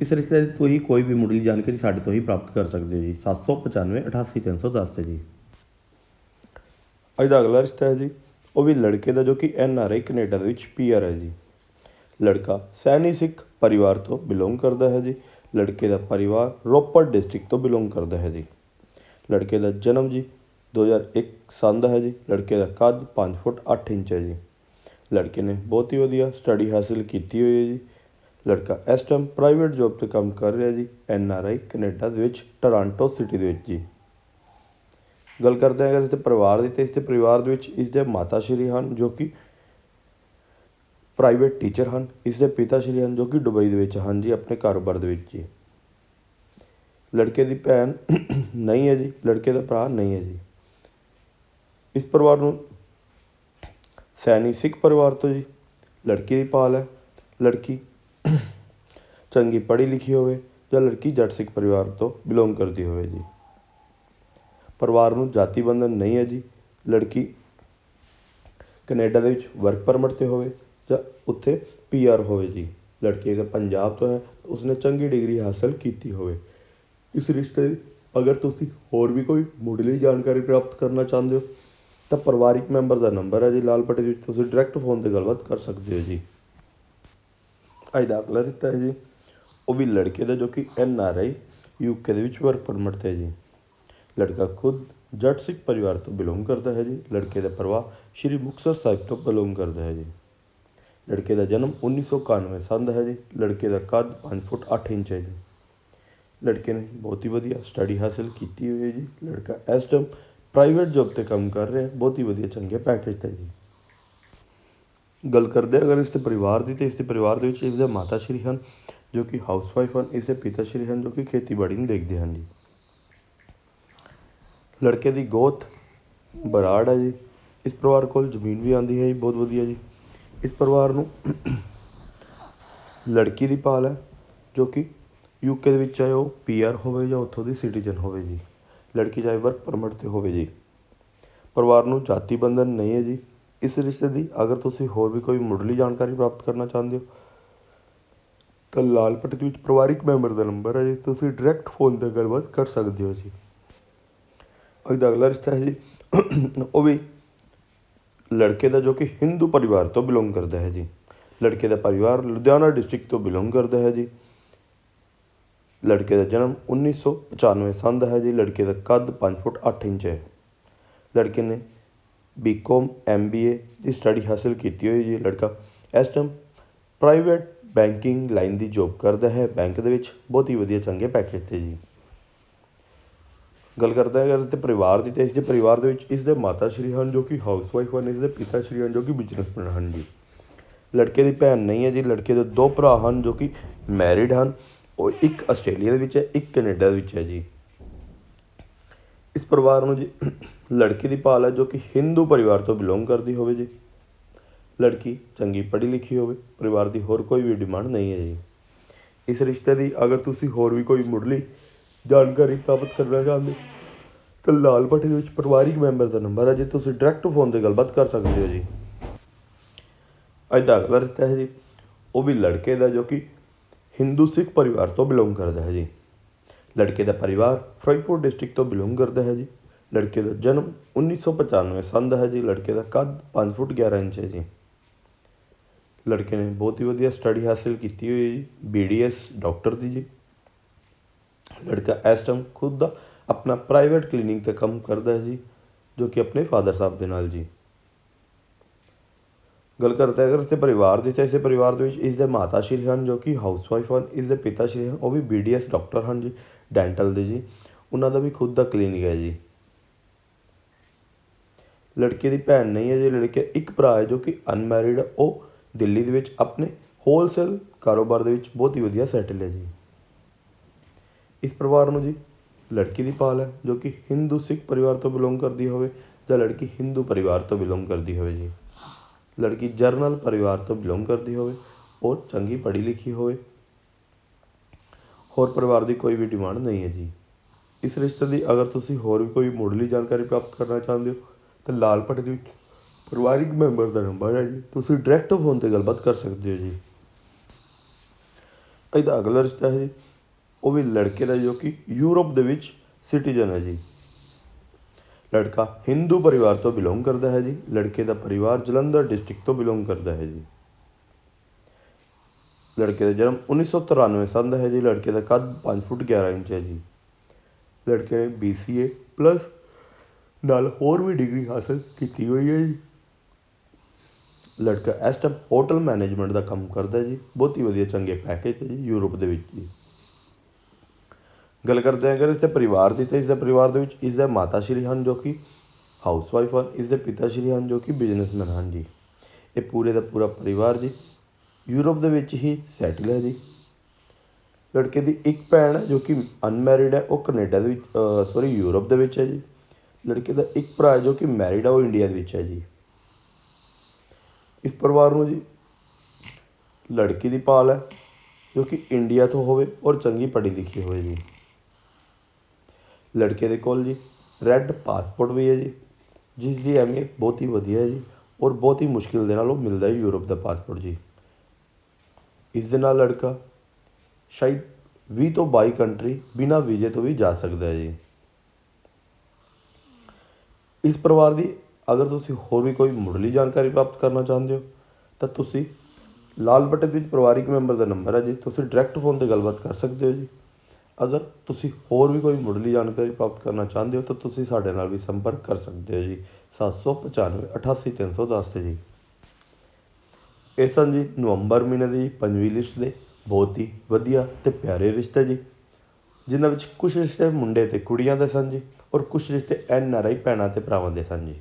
ਇਸ ਰਿਸ਼ਤੇ ਦੀ ਤੁਸੀਂ ਕੋਈ ਵੀ ਮੁੱਢਲੀ ਜਾਣਕਾਰੀ ਸਾਡੇ ਤੋਂ ਹੀ ਪ੍ਰਾਪਤ ਕਰ ਸਕਦੇ ਹੋ ਜੀ। 795 88310 ਤੇ ਜੀ। ਅੱਜ ਦਾ ਅਗਲਾ ਰਿਸ਼ਤਾ ਹੈ ਜੀ, ਉਹ ਵੀ ਲੜਕੇ ਦਾ ਜੋ ਕਿ ਐਨ ਆਰ ਆਈ ਕੈਨੇਡਾ ਦੇ ਵਿੱਚ ਪੀ ਆਰ ਹੈ ਜੀ। ਲੜਕਾ ਸੈਨੀ ਸਿੱਖ ਪਰਿਵਾਰ ਤੋਂ ਬਿਲੋਂਗ ਕਰਦਾ ਹੈ ਜੀ। ਲੜਕੇ ਦਾ ਪਰਿਵਾਰ ਰੋਪੜ ਡਿਸਟ੍ਰਿਕਟ ਤੋਂ ਬਿਲੋਂਗ ਕਰਦਾ ਹੈ ਜੀ। ਲੜਕੇ ਦਾ ਜਨਮ ਜੀ 2001 ਸੰਨ ਦਾ ਹੈ ਜੀ, ਲੜਕੇ ਦਾ ਕੱਦ 5 ਫੁੱਟ 8 ਇੰਚ ਹੈ ਜੀ। ਲੜਕੇ ਨੇ ਬਹੁਤ ਹੀ ਵਧੀਆ ਸਟੱਡੀ ਹਾਸਲ ਕੀਤੀ ਹੋਈ ਹੈ ਜੀ। ਲੜਕਾ ਇਸ ਟਾਈਮ ਪ੍ਰਾਈਵੇਟ ਜੌਬ ਤੇ ਕੰਮ ਕਰ ਰਿਹਾ ਜੀ ਐਨ ਆਰ ਆਈ ਕੈਨੇਡਾ ਦੇ ਵਿੱਚ ਟੋਰਾਂਟੋ ਸਿਟੀ ਦੇ ਵਿੱਚ ਜੀ। ਗੱਲ ਕਰਦੇ ਹਾਂ ਅਗਰ ਇਸ ਦੇ ਪਰਿਵਾਰ ਦੀ, ਤੇ ਇਸ ਦੇ ਪਰਿਵਾਰ ਦੇ ਵਿੱਚ ਇਸ ਦੇ ਮਾਤਾ ਸ਼੍ਰੀ ਹਨ ਜੋ ਕਿ ਪ੍ਰਾਈਵੇਟ ਟੀਚਰ ਹਨ, ਇਸ ਦੇ ਪਿਤਾ ਸ਼੍ਰੀ ਹਨ ਜੋ ਕਿ ਦੁਬਈ ਦੇ ਵਿੱਚ ਹਨ ਜੀ, ਆਪਣੇ ਕਾਰੋਬਾਰ ਦੇ ਵਿੱਚ ਜੀ। ਲੜਕੇ ਦੀ ਭੈਣ ਨਹੀਂ ਹੈ ਜੀ, ਲੜਕੇ ਦਾ ਭਰਾ ਨਹੀਂ ਹੈ ਜੀ। ਇਸ ਪਰਿਵਾਰ ਨੂੰ? ਸੈਣੀ ਸਿੱਖ ਪਰਿਵਾਰ ਤੋਂ ਜੀ। ਲੜਕੀ ਦੀ ਪਾਲ ਹੈ। ਲੜਕੀ ਚੰਗੀ ਪੜ੍ਹੀ ਲਿਖੀ ਹੋਵੇ ਜਾਂ ਲੜਕੀ ਜੱਟ ਸਿੱਖ ਪਰਿਵਾਰ ਤੋਂ ਬਿਲੋਂਗ ਕਰਦੀ ਹੋਵੇ ਜੀ। ਪਰਿਵਾਰ ਨੂੰ ਜਾਤੀ ਬੰਧਨ ਨਹੀਂ ਹੈ ਜੀ। ਲੜਕੀ ਕੈਨੇਡਾ ਦੇ ਵਿੱਚ ਵਰਕ ਪਰਮਿਟ ਤੇ ਹੋਵੇ ਜਾਂ ਉੱਥੇ ਪੀਆਰ ਹੋਵੇ ਜੀ। ਲੜਕੀ ਅਗਰ ਪੰਜਾਬ ਤੋਂ ਹੈ, ਉਸਨੇ ਚੰਗੀ ਡਿਗਰੀ ਹਾਸਲ ਕੀਤੀ ਹੋਵੇ। ਇਸ ਰਿਸ਼ਤੇ ਅਗਰ ਤੁਸੀਂ ਹੋਰ ਵੀ ਕੋਈ ਮੁੱਢਲੀ ਜਾਣਕਾਰੀ ਪ੍ਰਾਪਤ ਕਰਨਾ ਚਾਹੁੰਦੇ ਹੋ ਤਾਂ ਪਰਿਵਾਰਿਕ ਮੈਂਬਰ ਦਾ ਨੰਬਰ ਹੈ ਜੀ, ਲਾਲ ਪੱਟੀ ਦੇ ਵਿੱਚ ਤੁਸੀਂ ਡਾਇਰੈਕਟ ਫੋਨ ਤੇ ਗੱਲਬਾਤ ਕਰ ਸਕਦੇ ਹੋ ਜੀ। ਅੱਜ ਦਾ ਅਗਲਾ ਰਿਸ਼ਤਾ ਹੈ ਜੀ। ਉਹ ਵੀ ਲੜਕੇ ਦਾ ਜੋ ਕਿ ਐਨ ਆਰ ਆਈ ਯੂਕੇ ਦੇ ਵਿੱਚ ਵਰਕ ਪਰਮਿਟ ਤੇ ਹੈ ਜੀ। ਲੜਕਾ ਖੁਦ ਜੱਟ ਸਿੱਖ ਪਰਿਵਾਰ ਤੋਂ ਬਿਲੋਂਗ ਕਰਦਾ ਹੈ ਜੀ। ਲੜਕੇ ਦਾ ਪਰਿਵਾਰ ਸ਼੍ਰੀ ਮੁਕਤਸਰ ਸਾਹਿਬ ਤੋਂ ਬਿਲੋਂਗ ਕਰਦਾ ਹੈ ਜੀ। ਲੜਕੇ ਦਾ ਜਨਮ 1991 ਸੰਨ ਦਾ ਹੈ ਜੀ। ਲੜਕੇ ਦਾ ਕੱਦ 5 ਫੁੱਟ 8 ਇੰਚ ਹੈ ਜੀ। ਲੜਕੇ ਨੇ ਬਹੁਤ ਹੀ ਵਧੀਆ ਸਟੱਡੀ ਹਾਸਲ ਕੀਤੀ ਹੋਈ ਹੈ ਜੀ। ਲੜਕਾ ਇਸ ਟਾਈਮ ਪ੍ਰਾਈਵੇਟ ਜੌਬ ਤੇ ਕੰਮ ਕਰ ਰਿਹਾ, ਬਹੁਤ ਹੀ ਵਧੀਆ ਚੰਗੇ ਪੈਕੇਜ ਤੇ ਜੀ। ਗੱਲ ਕਰਦੇ ਅਗਰ ਇਸ ਦੇ ਪਰਿਵਾਰ ਦੀ, ਤੇ ਇਸ ਦੇ ਪਰਿਵਾਰ ਦੇ ਵਿੱਚ ਇਸ ਦੇ ਮਾਤਾ ਸ਼੍ਰੀ ਹਨ, ਜੋ ਕਿ ਹਾਊਸਵਾਈਫ ਹਨ, ਇਸ ਦੇ ਪਿਤਾ ਸ਼੍ਰੀ ਹਨ, ਜੋ ਕਿ ਖੇਤੀਬਾੜੀ ਨੂੰ ਦੇਖਦੇ ਹਨ ਜੀ। ਲੜਕੇ ਦੀ ਗੋਤ, ਬਰਾੜ ਹੈ ਜੀ। ਇਸ ਪਰਿਵਾਰ ਕੋਲ ਜ਼ਮੀਨ ਵੀ ਆਂਦੀ ਹੈ ਜੀ, ਬਹੁਤ ਵਧੀਆ ਜੀ। ਇਸ ਪਰਿਵਾਰ ਨੂੰ ਲੜਕੀ ਦੀ ਪਾਲ ਹੈ, ਜੋ ਕਿ ਯੂਕੇ ਦੇ ਵਿੱਚ ਚਾਹੇ ਉਹ ਪੀਆਰ ਹੋਵੇ ਜਾਂ ਉੱਥੋਂ ਦੀ ਸਿਟੀਜ਼ਨ ਹੋਵੇ ਜੀ। ਲੜਕੀ ਚਾਹੇ ਵਰਕ ਪਰਮਿਟ ਤੇ ਹੋਵੇ ਜੀ। ਪਰਿਵਾਰ ਨੂੰ ਜਾਤੀ ਬੰਧਨ ਨਹੀਂ ਹੈ ਜੀ। ਇਸ ਰਿਸ਼ਤੇ ਦੀ ਅਗਰ ਤੁਸੀਂ ਹੋਰ ਵੀ ਕੋਈ ਮੁੱਢਲੀ ਜਾਣਕਾਰੀ ਪ੍ਰਾਪਤ ਕਰਨਾ ਚਾਹੁੰਦੇ ਹੋ, ਤਾਂ ਲਾਲ ਪੱਟੀ ਵਿੱਚ ਪਰਿਵਾਰਿਕ ਮੈਂਬਰ ਦਾ ਨੰਬਰ ਹੈ ਜੀ। ਤੁਸੀਂ ਡਾਇਰੈਕਟ ਫੋਨ ਤੇ ਗੱਲਬਾਤ ਕਰ ਸਕਦੇ ਹੋ ਜੀ। ਅੱਜ ਦਾ ਅਗਲਾ ਰਿਸ਼ਤਾ ਹੈ ਜੀ। ਉਹ ਵੀ ਲੜਕੇ ਦਾ ਜੋ ਕਿ ਹਿੰਦੂ ਪਰਿਵਾਰ ਤੋਂ ਬਿਲੋਂਗ ਕਰਦਾ ਹੈ ਜੀ। ਲੜਕੇ ਦਾ ਪਰਿਵਾਰ ਲੁਧਿਆਣਾ ਡਿਸਟ੍ਰਿਕਟ ਤੋਂ ਬਿਲੋਂਗ ਕਰਦਾ ਹੈ ਜੀ। ਲੜਕੇ ਦਾ ਜਨਮ 1995 ਸੰਨ ਦਾ ਹੈ ਜੀ, ਲੜਕੇ ਦਾ ਕੱਦ ਪੰਜ ਫੁੱਟ ਅੱਠ ਇੰਚ ਹੈ। ਲੜਕੇ ਨੇ ਬੀਕਾਮ ਐਮਬੀਏ ਦੀ ਸਟੱਡੀ ਹਾਸਲ ਕੀਤੀ ਹੋਈ ਜੀ। ਲੜਕਾ ਇਸ ਟਾਈਮ ਪ੍ਰਾਈਵੇਟ ਬੈਂਕਿੰਗ ਲਾਈਨ ਦੀ ਜੌਬ ਕਰਦਾ ਹੈ। ਬੈਂਕ ਦੇ ਵਿੱਚ ਬਹੁਤ ਹੀ ਵਧੀਆ ਚੰਗੇ ਪੈਕੇਜ ਤੇ ਜੀ। ਗੱਲ ਕਰਦਾ ਹੈ, ਅਗਰ ਇਸ ਦੇ ਪਰਿਵਾਰ ਦੀ, ਤੇ ਇਸ ਦੇ ਪਰਿਵਾਰ ਦੇ ਵਿੱਚ ਇਸ ਦੇ ਮਾਤਾ ਸ਼੍ਰੀ ਹਨ ਜੋ ਕਿ ਹਾਊਸ ਵਾਈਫ ਹਨ ਇਸ ਦੇ ਪਿਤਾ ਸ਼੍ਰੀ ਹਨ ਜੋ ਕਿ ਬਿਜ਼ਨਸਮੈਨ ਹਨ ਜੀ। ਲੜਕੇ ਦੀ ਭੈਣ ਨਹੀਂ ਹੈ ਜੀ। ਲੜਕੇ ਦੇ ਦੋ ਭਰਾ ਹਨ ਜੋ ਕਿ ਮੈਰਿਡ ਹਨ। ਉਹ ਇੱਕ ਆਸਟ੍ਰੇਲੀਆ ਦੇ ਵਿੱਚ ਹੈ, ਇੱਕ ਕੈਨੇਡਾ ਦੇ ਵਿੱਚ ਹੈ ਜੀ। ਇਸ ਪਰਿਵਾਰ ਨੂੰ ਜੀ [coughs] ਲੜਕੀ ਦੀ ਭਾਲ ਹੈ ਜੋ ਕਿ ਹਿੰਦੂ ਪਰਿਵਾਰ ਤੋਂ ਬਿਲੋਂਗ ਕਰਦੀ ਹੋਵੇ ਜੀ। ਲੜਕੀ ਚੰਗੀ ਪੜ੍ਹੀ ਲਿਖੀ ਹੋਵੇ, ਪਰਿਵਾਰ ਦੀ ਹੋਰ ਕੋਈ ਵੀ ਡਿਮਾਂਡ ਨਹੀਂ ਹੈ ਜੀ। ਇਸ ਰਿਸ਼ਤੇ ਦੀ ਅਗਰ ਤੁਸੀਂ ਹੋਰ ਵੀ ਕੋਈ ਮੁੱਢਲੀ ਜਾਣਕਾਰੀ ਪ੍ਰਾਪਤ ਕਰਨਾ ਚਾਹੁੰਦੇ ਤਾਂ ਲਾਲ ਪੱਟੀ ਦੇ ਵਿੱਚ ਪਰਿਵਾਰਿਕ ਮੈਂਬਰ ਦਾ ਨੰਬਰ ਹੈ ਜੀ। ਤੁਸੀਂ ਡਾਇਰੈਕਟ ਫੋਨ ਤੇ ਗੱਲਬਾਤ ਕਰ ਸਕਦੇ ਹੋ ਜੀ। ਅੱਜ ਦਾ ਅਗਲਾ ਰਿਸ਼ਤਾ ਹੈ ਜੀ, ਉਹ ਵੀ ਲੜਕੇ ਦਾ ਜੋ ਕਿ ਹਿੰਦੂ ਸਿੱਖ ਪਰਿਵਾਰ ਤੋਂ ਬਿਲੋਂਗ ਕਰਦਾ ਹੈ ਜੀ। ਲੜਕੇ ਦਾ ਪਰਿਵਾਰ ਫਿਰੋਜ਼ਪੁਰ ਡਿਸਟ੍ਰਿਕਟ ਤੋਂ ਬਿਲੋਂਗ ਕਰਦਾ ਹੈ ਜੀ। ਲੜਕੇ ਦਾ ਜਨਮ 1995 ਸੰਨ ਦਾ ਹੈ ਜੀ। ਲੜਕੇ ਦਾ ਕੱਦ 5 ਫੁੱਟ 11 ਇੰਚ ਹੈ ਜੀ। ਲੜਕੇ ਨੇ ਬਹੁਤ ਹੀ ਵਧੀਆ ਸਟੱਡੀ ਹਾਸਲ ਕੀਤੀ ਹੋਈ ਹੈ ਜੀ। ਬੀਡੀਐਸ ਡਾਕਟਰ ਦੀ ਜੀ। ਲੜਕਾ ਇਸ ਟਾਈਮ ਖੁਦ ਦਾ ਆਪਣਾ ਪ੍ਰਾਈਵੇਟ ਕਲੀਨਿਕ ਤੇ ਕੰਮ ਕਰਦਾ ਹੈ ਜੀ, ਜੋ ਕਿ ਆਪਣੇ ਫਾਦਰ ਸਾਹਿਬ ਦੇ ਨਾਲ ਜੀ। ਗੱਲ ਕਰਦਾ ਹੈ, ਅਗਰ ਇਸ ਦੇ ਪਰਿਵਾਰ ਦੀ ਤਾਂ ਇਸ ਪਰਿਵਾਰ ਦੇ ਵਿੱਚ ਇਸਦੇ ਮਾਤਾ ਸ਼੍ਰੀ ਹਨ ਜੋ ਕਿ ਹਾਊਸ ਵਾਈਫ ਹਨ ਇਸ ਦੇ ਪਿਤਾ ਸ਼੍ਰੀ ਹਨ, ਉਹ ਵੀ ਬੀ ਡੀ ਬੀਡੀਐਸ ਡਾਕਟਰ ਹਨ ਜੀ ਡੈਂਟਲ ਦੇ ਜੀ, ਉਹਨਾਂ ਦਾ ਵੀ ਖੁਦ ਦਾ ਕਲੀਨਿਕ ਹੈ ਜੀ। ਲੜਕੇ ਦੀ ਭੈਣ ਨਹੀਂ ਹੈ ਜੀ, ਲੜਕੇ ਇੱਕ ਭਰਾ ਹੈ ਜੋ ਕਿ ਅਨਮੈਰਿਡ ਹੈ ਉਹ ਦਿੱਲੀ ਦੇ ਵਿੱਚ ਆਪਣੇ ਹੋਲਸੇਲ ਕਾਰੋਬਾਰ ਦੇ ਵਿੱਚ ਬਹੁਤ ਹੀ ਵਧੀਆ ਸੈਟਲ ਹੈ ਜੀ। ਇਸ ਪਰਿਵਾਰ ਨੂੰ ਜੀ ਲੜਕੀ ਦੀ ਪਾਲ ਹੈ, ਜੋ ਕਿ ਹਿੰਦੂ ਸਿੱਖ ਪਰਿਵਾਰ ਤੋਂ ਬਿਲੋਂਗ ਕਰਦੀ ਹੋਵੇ ਜਾਂ ਲੜਕੀ ਹਿੰਦੂ ਪਰਿਵਾਰ ਤੋਂ ਬਿਲੋਂਗ ਕਰਦੀ ਹੋਵੇ ਜੀ। ਲੜਕੀ ਜਰਨਲ ਪਰਿਵਾਰ ਤੋਂ ਬਿਲੋਂਗ ਕਰਦੀ ਹੋਵੇ ਔਰ ਚੰਗੀ ਪੜ੍ਹੀ ਲਿਖੀ ਹੋਵੇ। ਹੋਰ ਪਰਿਵਾਰ ਦੀ ਕੋਈ ਵੀ ਡਿਮਾਂਡ ਨਹੀਂ ਹੈ ਜੀ। ਇਸ ਰਿਸ਼ਤੇ ਦੀ ਅਗਰ ਤੁਸੀਂ ਹੋਰ ਵੀ ਕੋਈ ਮੁੱਢਲੀ ਜਾਣਕਾਰੀ ਪ੍ਰਾਪਤ ਕਰਨਾ ਚਾਹੁੰਦੇ ਹੋ, ਤਾਂ ਲਾਲ ਪੱਟ ਦੇ ਵਿੱਚ ਪਰਿਵਾਰਿਕ ਮੈਂਬਰ ਦਾ ਨੰਬਰ ਹੈ ਜੀ। ਤੁਸੀਂ ਡਾਇਰੈਕਟ ਫੋਨ ਤੇ ਗੱਲਬਾਤ ਕਰ ਸਕਦੇ ਹੋ ਜੀ। ਇਹਦਾ ਅਗਲਾ ਰਿਸ਼ਤਾ ਹੈ ਜੀ। ਉਹ ਵੀ ਲੜਕੇ ਦਾ ਜੋ ਕਿ ਯੂਰਪ ਦੇ ਵਿੱਚ ਸਿਟੀਜ਼ਨ ਹੈ ਜੀ। ਲੜਕਾ ਹਿੰਦੂ ਪਰਿਵਾਰ ਤੋਂ ਬਿਲੋਂਗ ਕਰਦਾ ਹੈ ਜੀ, ਲੜਕੇ ਦਾ ਪਰਿਵਾਰ ਜਲੰਧਰ ਡਿਸਟ੍ਰਿਕਟ ਤੋਂ ਬਿਲੋਂਗ ਕਰਦਾ ਹੈ ਜੀ। ਲੜਕੇ ਦਾ ਜਨਮ 1993 ਸੰਨ ਦਾ ਹੈ ਜੀ, ਲੜਕੇ ਦਾ ਕੱਦ 5 ਫੁੱਟ 11 ਇੰਚ ਹੈ ਜੀ। ਲੜਕੇ ਨੇ BCA ਪਲੱਸ ਨਾਲ ਹੋਰ ਵੀ ਡਿਗਰੀ ਹਾਸਲ ਕੀਤੀ ਹੋਈ ਹੈ ਜੀ। ਲੜਕਾ ਇਸ ਟਾਈਮ ਹੋਟਲ ਮੈਨੇਜਮੈਂਟ ਦਾ ਕੰਮ ਕਰਦਾ ਜੀ, ਬਹੁਤ ਹੀ ਵਧੀਆ ਚੰਗੇ ਪੈਕੇਜ ਹੈ ਜੀ, ਯੂਰਪ ਦੇ ਵਿੱਚ ਜੀ। ਗੱਲ ਕਰਦੇ ਹਾਂ ਅਗਰ ਇਸ ਦੇ ਪਰਿਵਾਰ ਦੀ ਤਾਂ ਇਸ ਦੇ ਪਰਿਵਾਰ ਦੇ ਵਿੱਚ ਇਸ ਦੇ ਮਾਤਾ ਸ਼੍ਰੀ ਹਨ ਜੋ ਕਿ ਹਾਊਸ ਵਾਈਫ ਹਨ ਇਸ ਦੇ ਪਿਤਾ ਸ਼੍ਰੀ ਹਨ ਜੋ ਕਿ ਬਿਜ਼ਨਸਮੈਨ ਹਨ ਜੀ। ਇਹ ਪੂਰੇ ਦਾ ਪੂਰਾ ਪਰਿਵਾਰ ਜੀ। ਯੂਰਪ ਦੇ ਵਿੱਚ ਹੀ ਸੈਟਲ ਹੈ ਜੀ। ਲੜਕੇ ਦੀ ਇੱਕ ਭੈਣ ਹੈ ਜੋ ਕਿ ਅਨਮੈਰਿਡ ਹੈ, ਉਹ ਕੈਨੇਡਾ ਦੇ ਵਿੱਚ ਸੌਰੀ ਯੂਰਪ ਦੇ ਵਿੱਚ ਹੈ ਜੀ। ਲੜਕੇ ਦਾ ਇੱਕ ਭਰਾ ਜੋ ਕਿ ਮੈਰਿਡ ਹੈ ਉਹ ਇੰਡੀਆ ਦੇ ਵਿੱਚ ਹੈ ਜੀ। ਇਸ ਪਰਿਵਾਰ ਨੂੰ ਜੀ ਲੜਕੀ ਦੀ ਭਾਲ ਹੈ ਜੋ ਕਿ ਇੰਡੀਆ ਤੋਂ ਹੋਵੇ ਔਰ ਚੰਗੀ ਪੜ੍ਹੀ ਲਿਖੀ ਹੋਵੇ ਜੀ। ਲੜਕੇ ਦੇ ਕੋਲ ਜੀ। ਰੈੱਡ ਪਾਸਪੋਰਟ ਵੀ ਹੈ ਜੀ। ਜਿਸ ਦੀ ਅਹਿਮੀਅਤ ਬਹੁਤ ਹੀ ਵਧੀਆ ਹੈ ਜੀ ਔਰ ਬਹੁਤ ਹੀ ਮੁਸ਼ਕਿਲ ਦੇ ਨਾਲ ਉਹ ਮਿਲਦਾ ਹੈ ਯੂਰਪ ਦਾ ਪਾਸਪੋਰਟ ਜੀ। ਇਸ ਦੇ ਨਾਲ ਲੜਕਾ ਸ਼ਾਇਦ 20 ਤੋਂ 22 ਕੰਟਰੀ ਬਿਨਾਂ ਵੀਜ਼ੇ ਤੋਂ ਵੀ ਜਾ ਸਕਦਾ ਹੈ ਜੀ। ਇਸ ਪਰਿਵਾਰ ਦੀ ਅਗਰ ਤੁਸੀਂ ਹੋਰ ਵੀ ਕੋਈ ਮੁੱਢਲੀ ਜਾਣਕਾਰੀ ਪ੍ਰਾਪਤ ਕਰਨਾ ਚਾਹੁੰਦੇ ਹੋ, ਤਾਂ ਤੁਸੀਂ ਲਾਲ ਬਟਨ ਵਿੱਚ ਪਰਿਵਾਰਿਕ ਮੈਂਬਰ ਦਾ ਨੰਬਰ ਹੈ ਜੀ। ਤੁਸੀਂ ਡਾਇਰੈਕਟ ਫੋਨ ਤੇ ਗੱਲਬਾਤ ਕਰ ਸਕਦੇ ਹੋ ਜੀ। ਅਗਰ ਤੁਸੀਂ ਹੋਰ ਵੀ ਕੋਈ ਮੁੱਢਲੀ ਜਾਣਕਾਰੀ ਪ੍ਰਾਪਤ ਕਰਨਾ ਚਾਹੁੰਦੇ ਹੋ, ਤਾਂ ਤੁਸੀਂ ਸਾਡੇ ਨਾਲ ਵੀ ਸੰਪਰਕ ਕਰ ਸਕਦੇ ਹੋ ਜੀ। 795 88310 ਤੇ ਜੀ। ਇਹ ਸਨ ਜੀ ਨਵੰਬਰ ਮਹੀਨੇ ਦੀ ਪੰਜਵੀਂ ਲਿਸਟ ਦੇ। ਬਹੁਤ ਹੀ ਵਧੀਆ ਤੇ ਪਿਆਰੇ ਰਿਸ਼ਤੇ ਜੀ। ਜਿਨ੍ਹਾਂ ਵਿੱਚ ਕੁਝ ਰਿਸ਼ਤੇ ਮੁੰਡੇ ਤੇ ਕੁੜੀਆਂ ਦੇ ਸਨ ਜੀ, ਔਰ ਕੁਝ ਰਿਸ਼ਤੇ ਐਨ ਆਰ ਆਈ ਭੈਣਾਂ ਤੇ ਭਰਾਵਾਂ ਦੇ ਸਨ ਜੀ।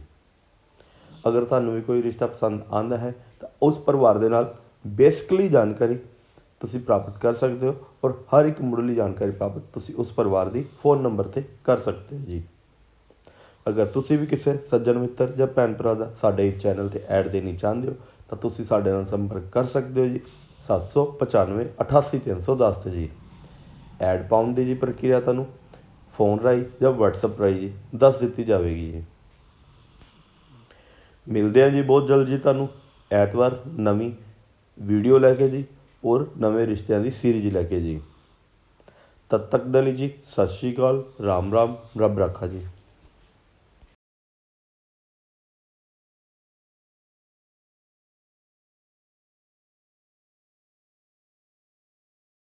ਅਗਰ ਤੁਹਾਨੂੰ ਵੀ ਕੋਈ ਰਿਸ਼ਤਾ ਪਸੰਦ ਆਂਦਾ ਹੈ, ਤਾਂ ਉਸ ਪਰਿਵਾਰ ਦੇ ਨਾਲ ਬੇਸਿਕਲੀ ਜਾਣਕਾਰੀ ਤੁਸੀਂ ਪ੍ਰਾਪਤ ਕਰ ਸਕਦੇ ਹੋ ਔਰ ਹਰ ਇੱਕ ਮੁੱਢਲੀ ਜਾਣਕਾਰੀ ਪ੍ਰਾਪਤ ਤੁਸੀਂ ਉਸ ਪਰਿਵਾਰ ਦੀ ਫੋਨ ਨੰਬਰ ਤੇ ਕਰ ਸਕਦੇ ਹੋ ਜੀ। ਅਗਰ ਤੁਸੀਂ ਵੀ ਕਿਸੇ ਸੱਜਣ ਮਿੱਤਰ ਜਾਂ ਭੈਣ ਭਰਾ ਦਾ ਸਾਡੇ ਇਸ ਚੈਨਲ ਤੇ ਐਡ ਦੇਣੀ ਚਾਹੁੰਦੇ ਹੋ, ਤਾਂ ਤੁਸੀਂ ਸਾਡੇ ਨਾਲ ਸੰਪਰਕ ਕਰ ਸਕਦੇ ਹੋ ਜੀ। 795 88310 ਤੇ ਜੀ। ਐਡ ਪਾਉਣ ਦੀ ਜੀ ਪ੍ਰਕਿਰਿਆ ਤੁਹਾਨੂੰ ਫੋਨ ਰਾਹੀਂ ਜਾਂ WhatsApp ਰਾਹੀਂ ਜੀ ਦੱਸ ਦਿੱਤੀ ਜਾਵੇਗੀ ਜੀ। ਮਿਲਦੇ ਹਾਂ ਜੀ ਬਹੁਤ ਜਲਦ ਜੀ ਤੁਹਾਨੂੰ। ਐਤਵਾਰ ਨਵੀਂ ਵੀਡੀਓ ਲੈ ਕੇ ਜੀ। ਔਰ ਨਵੇਂ ਰਿਸ਼ਤਿਆਂ ਦੀ ਸੀਰੀਜ਼ ਲੈ ਕੇ ਜੀ। ਤਦ ਤੱਕ ਦੇ ਲਈ ਜੀ, ਸਤਿ ਸ਼੍ਰੀ ਅਕਾਲ, ਰਾਮ ਰਾਮ, ਰੱਬ ਰਾਖਾ ਜੀ।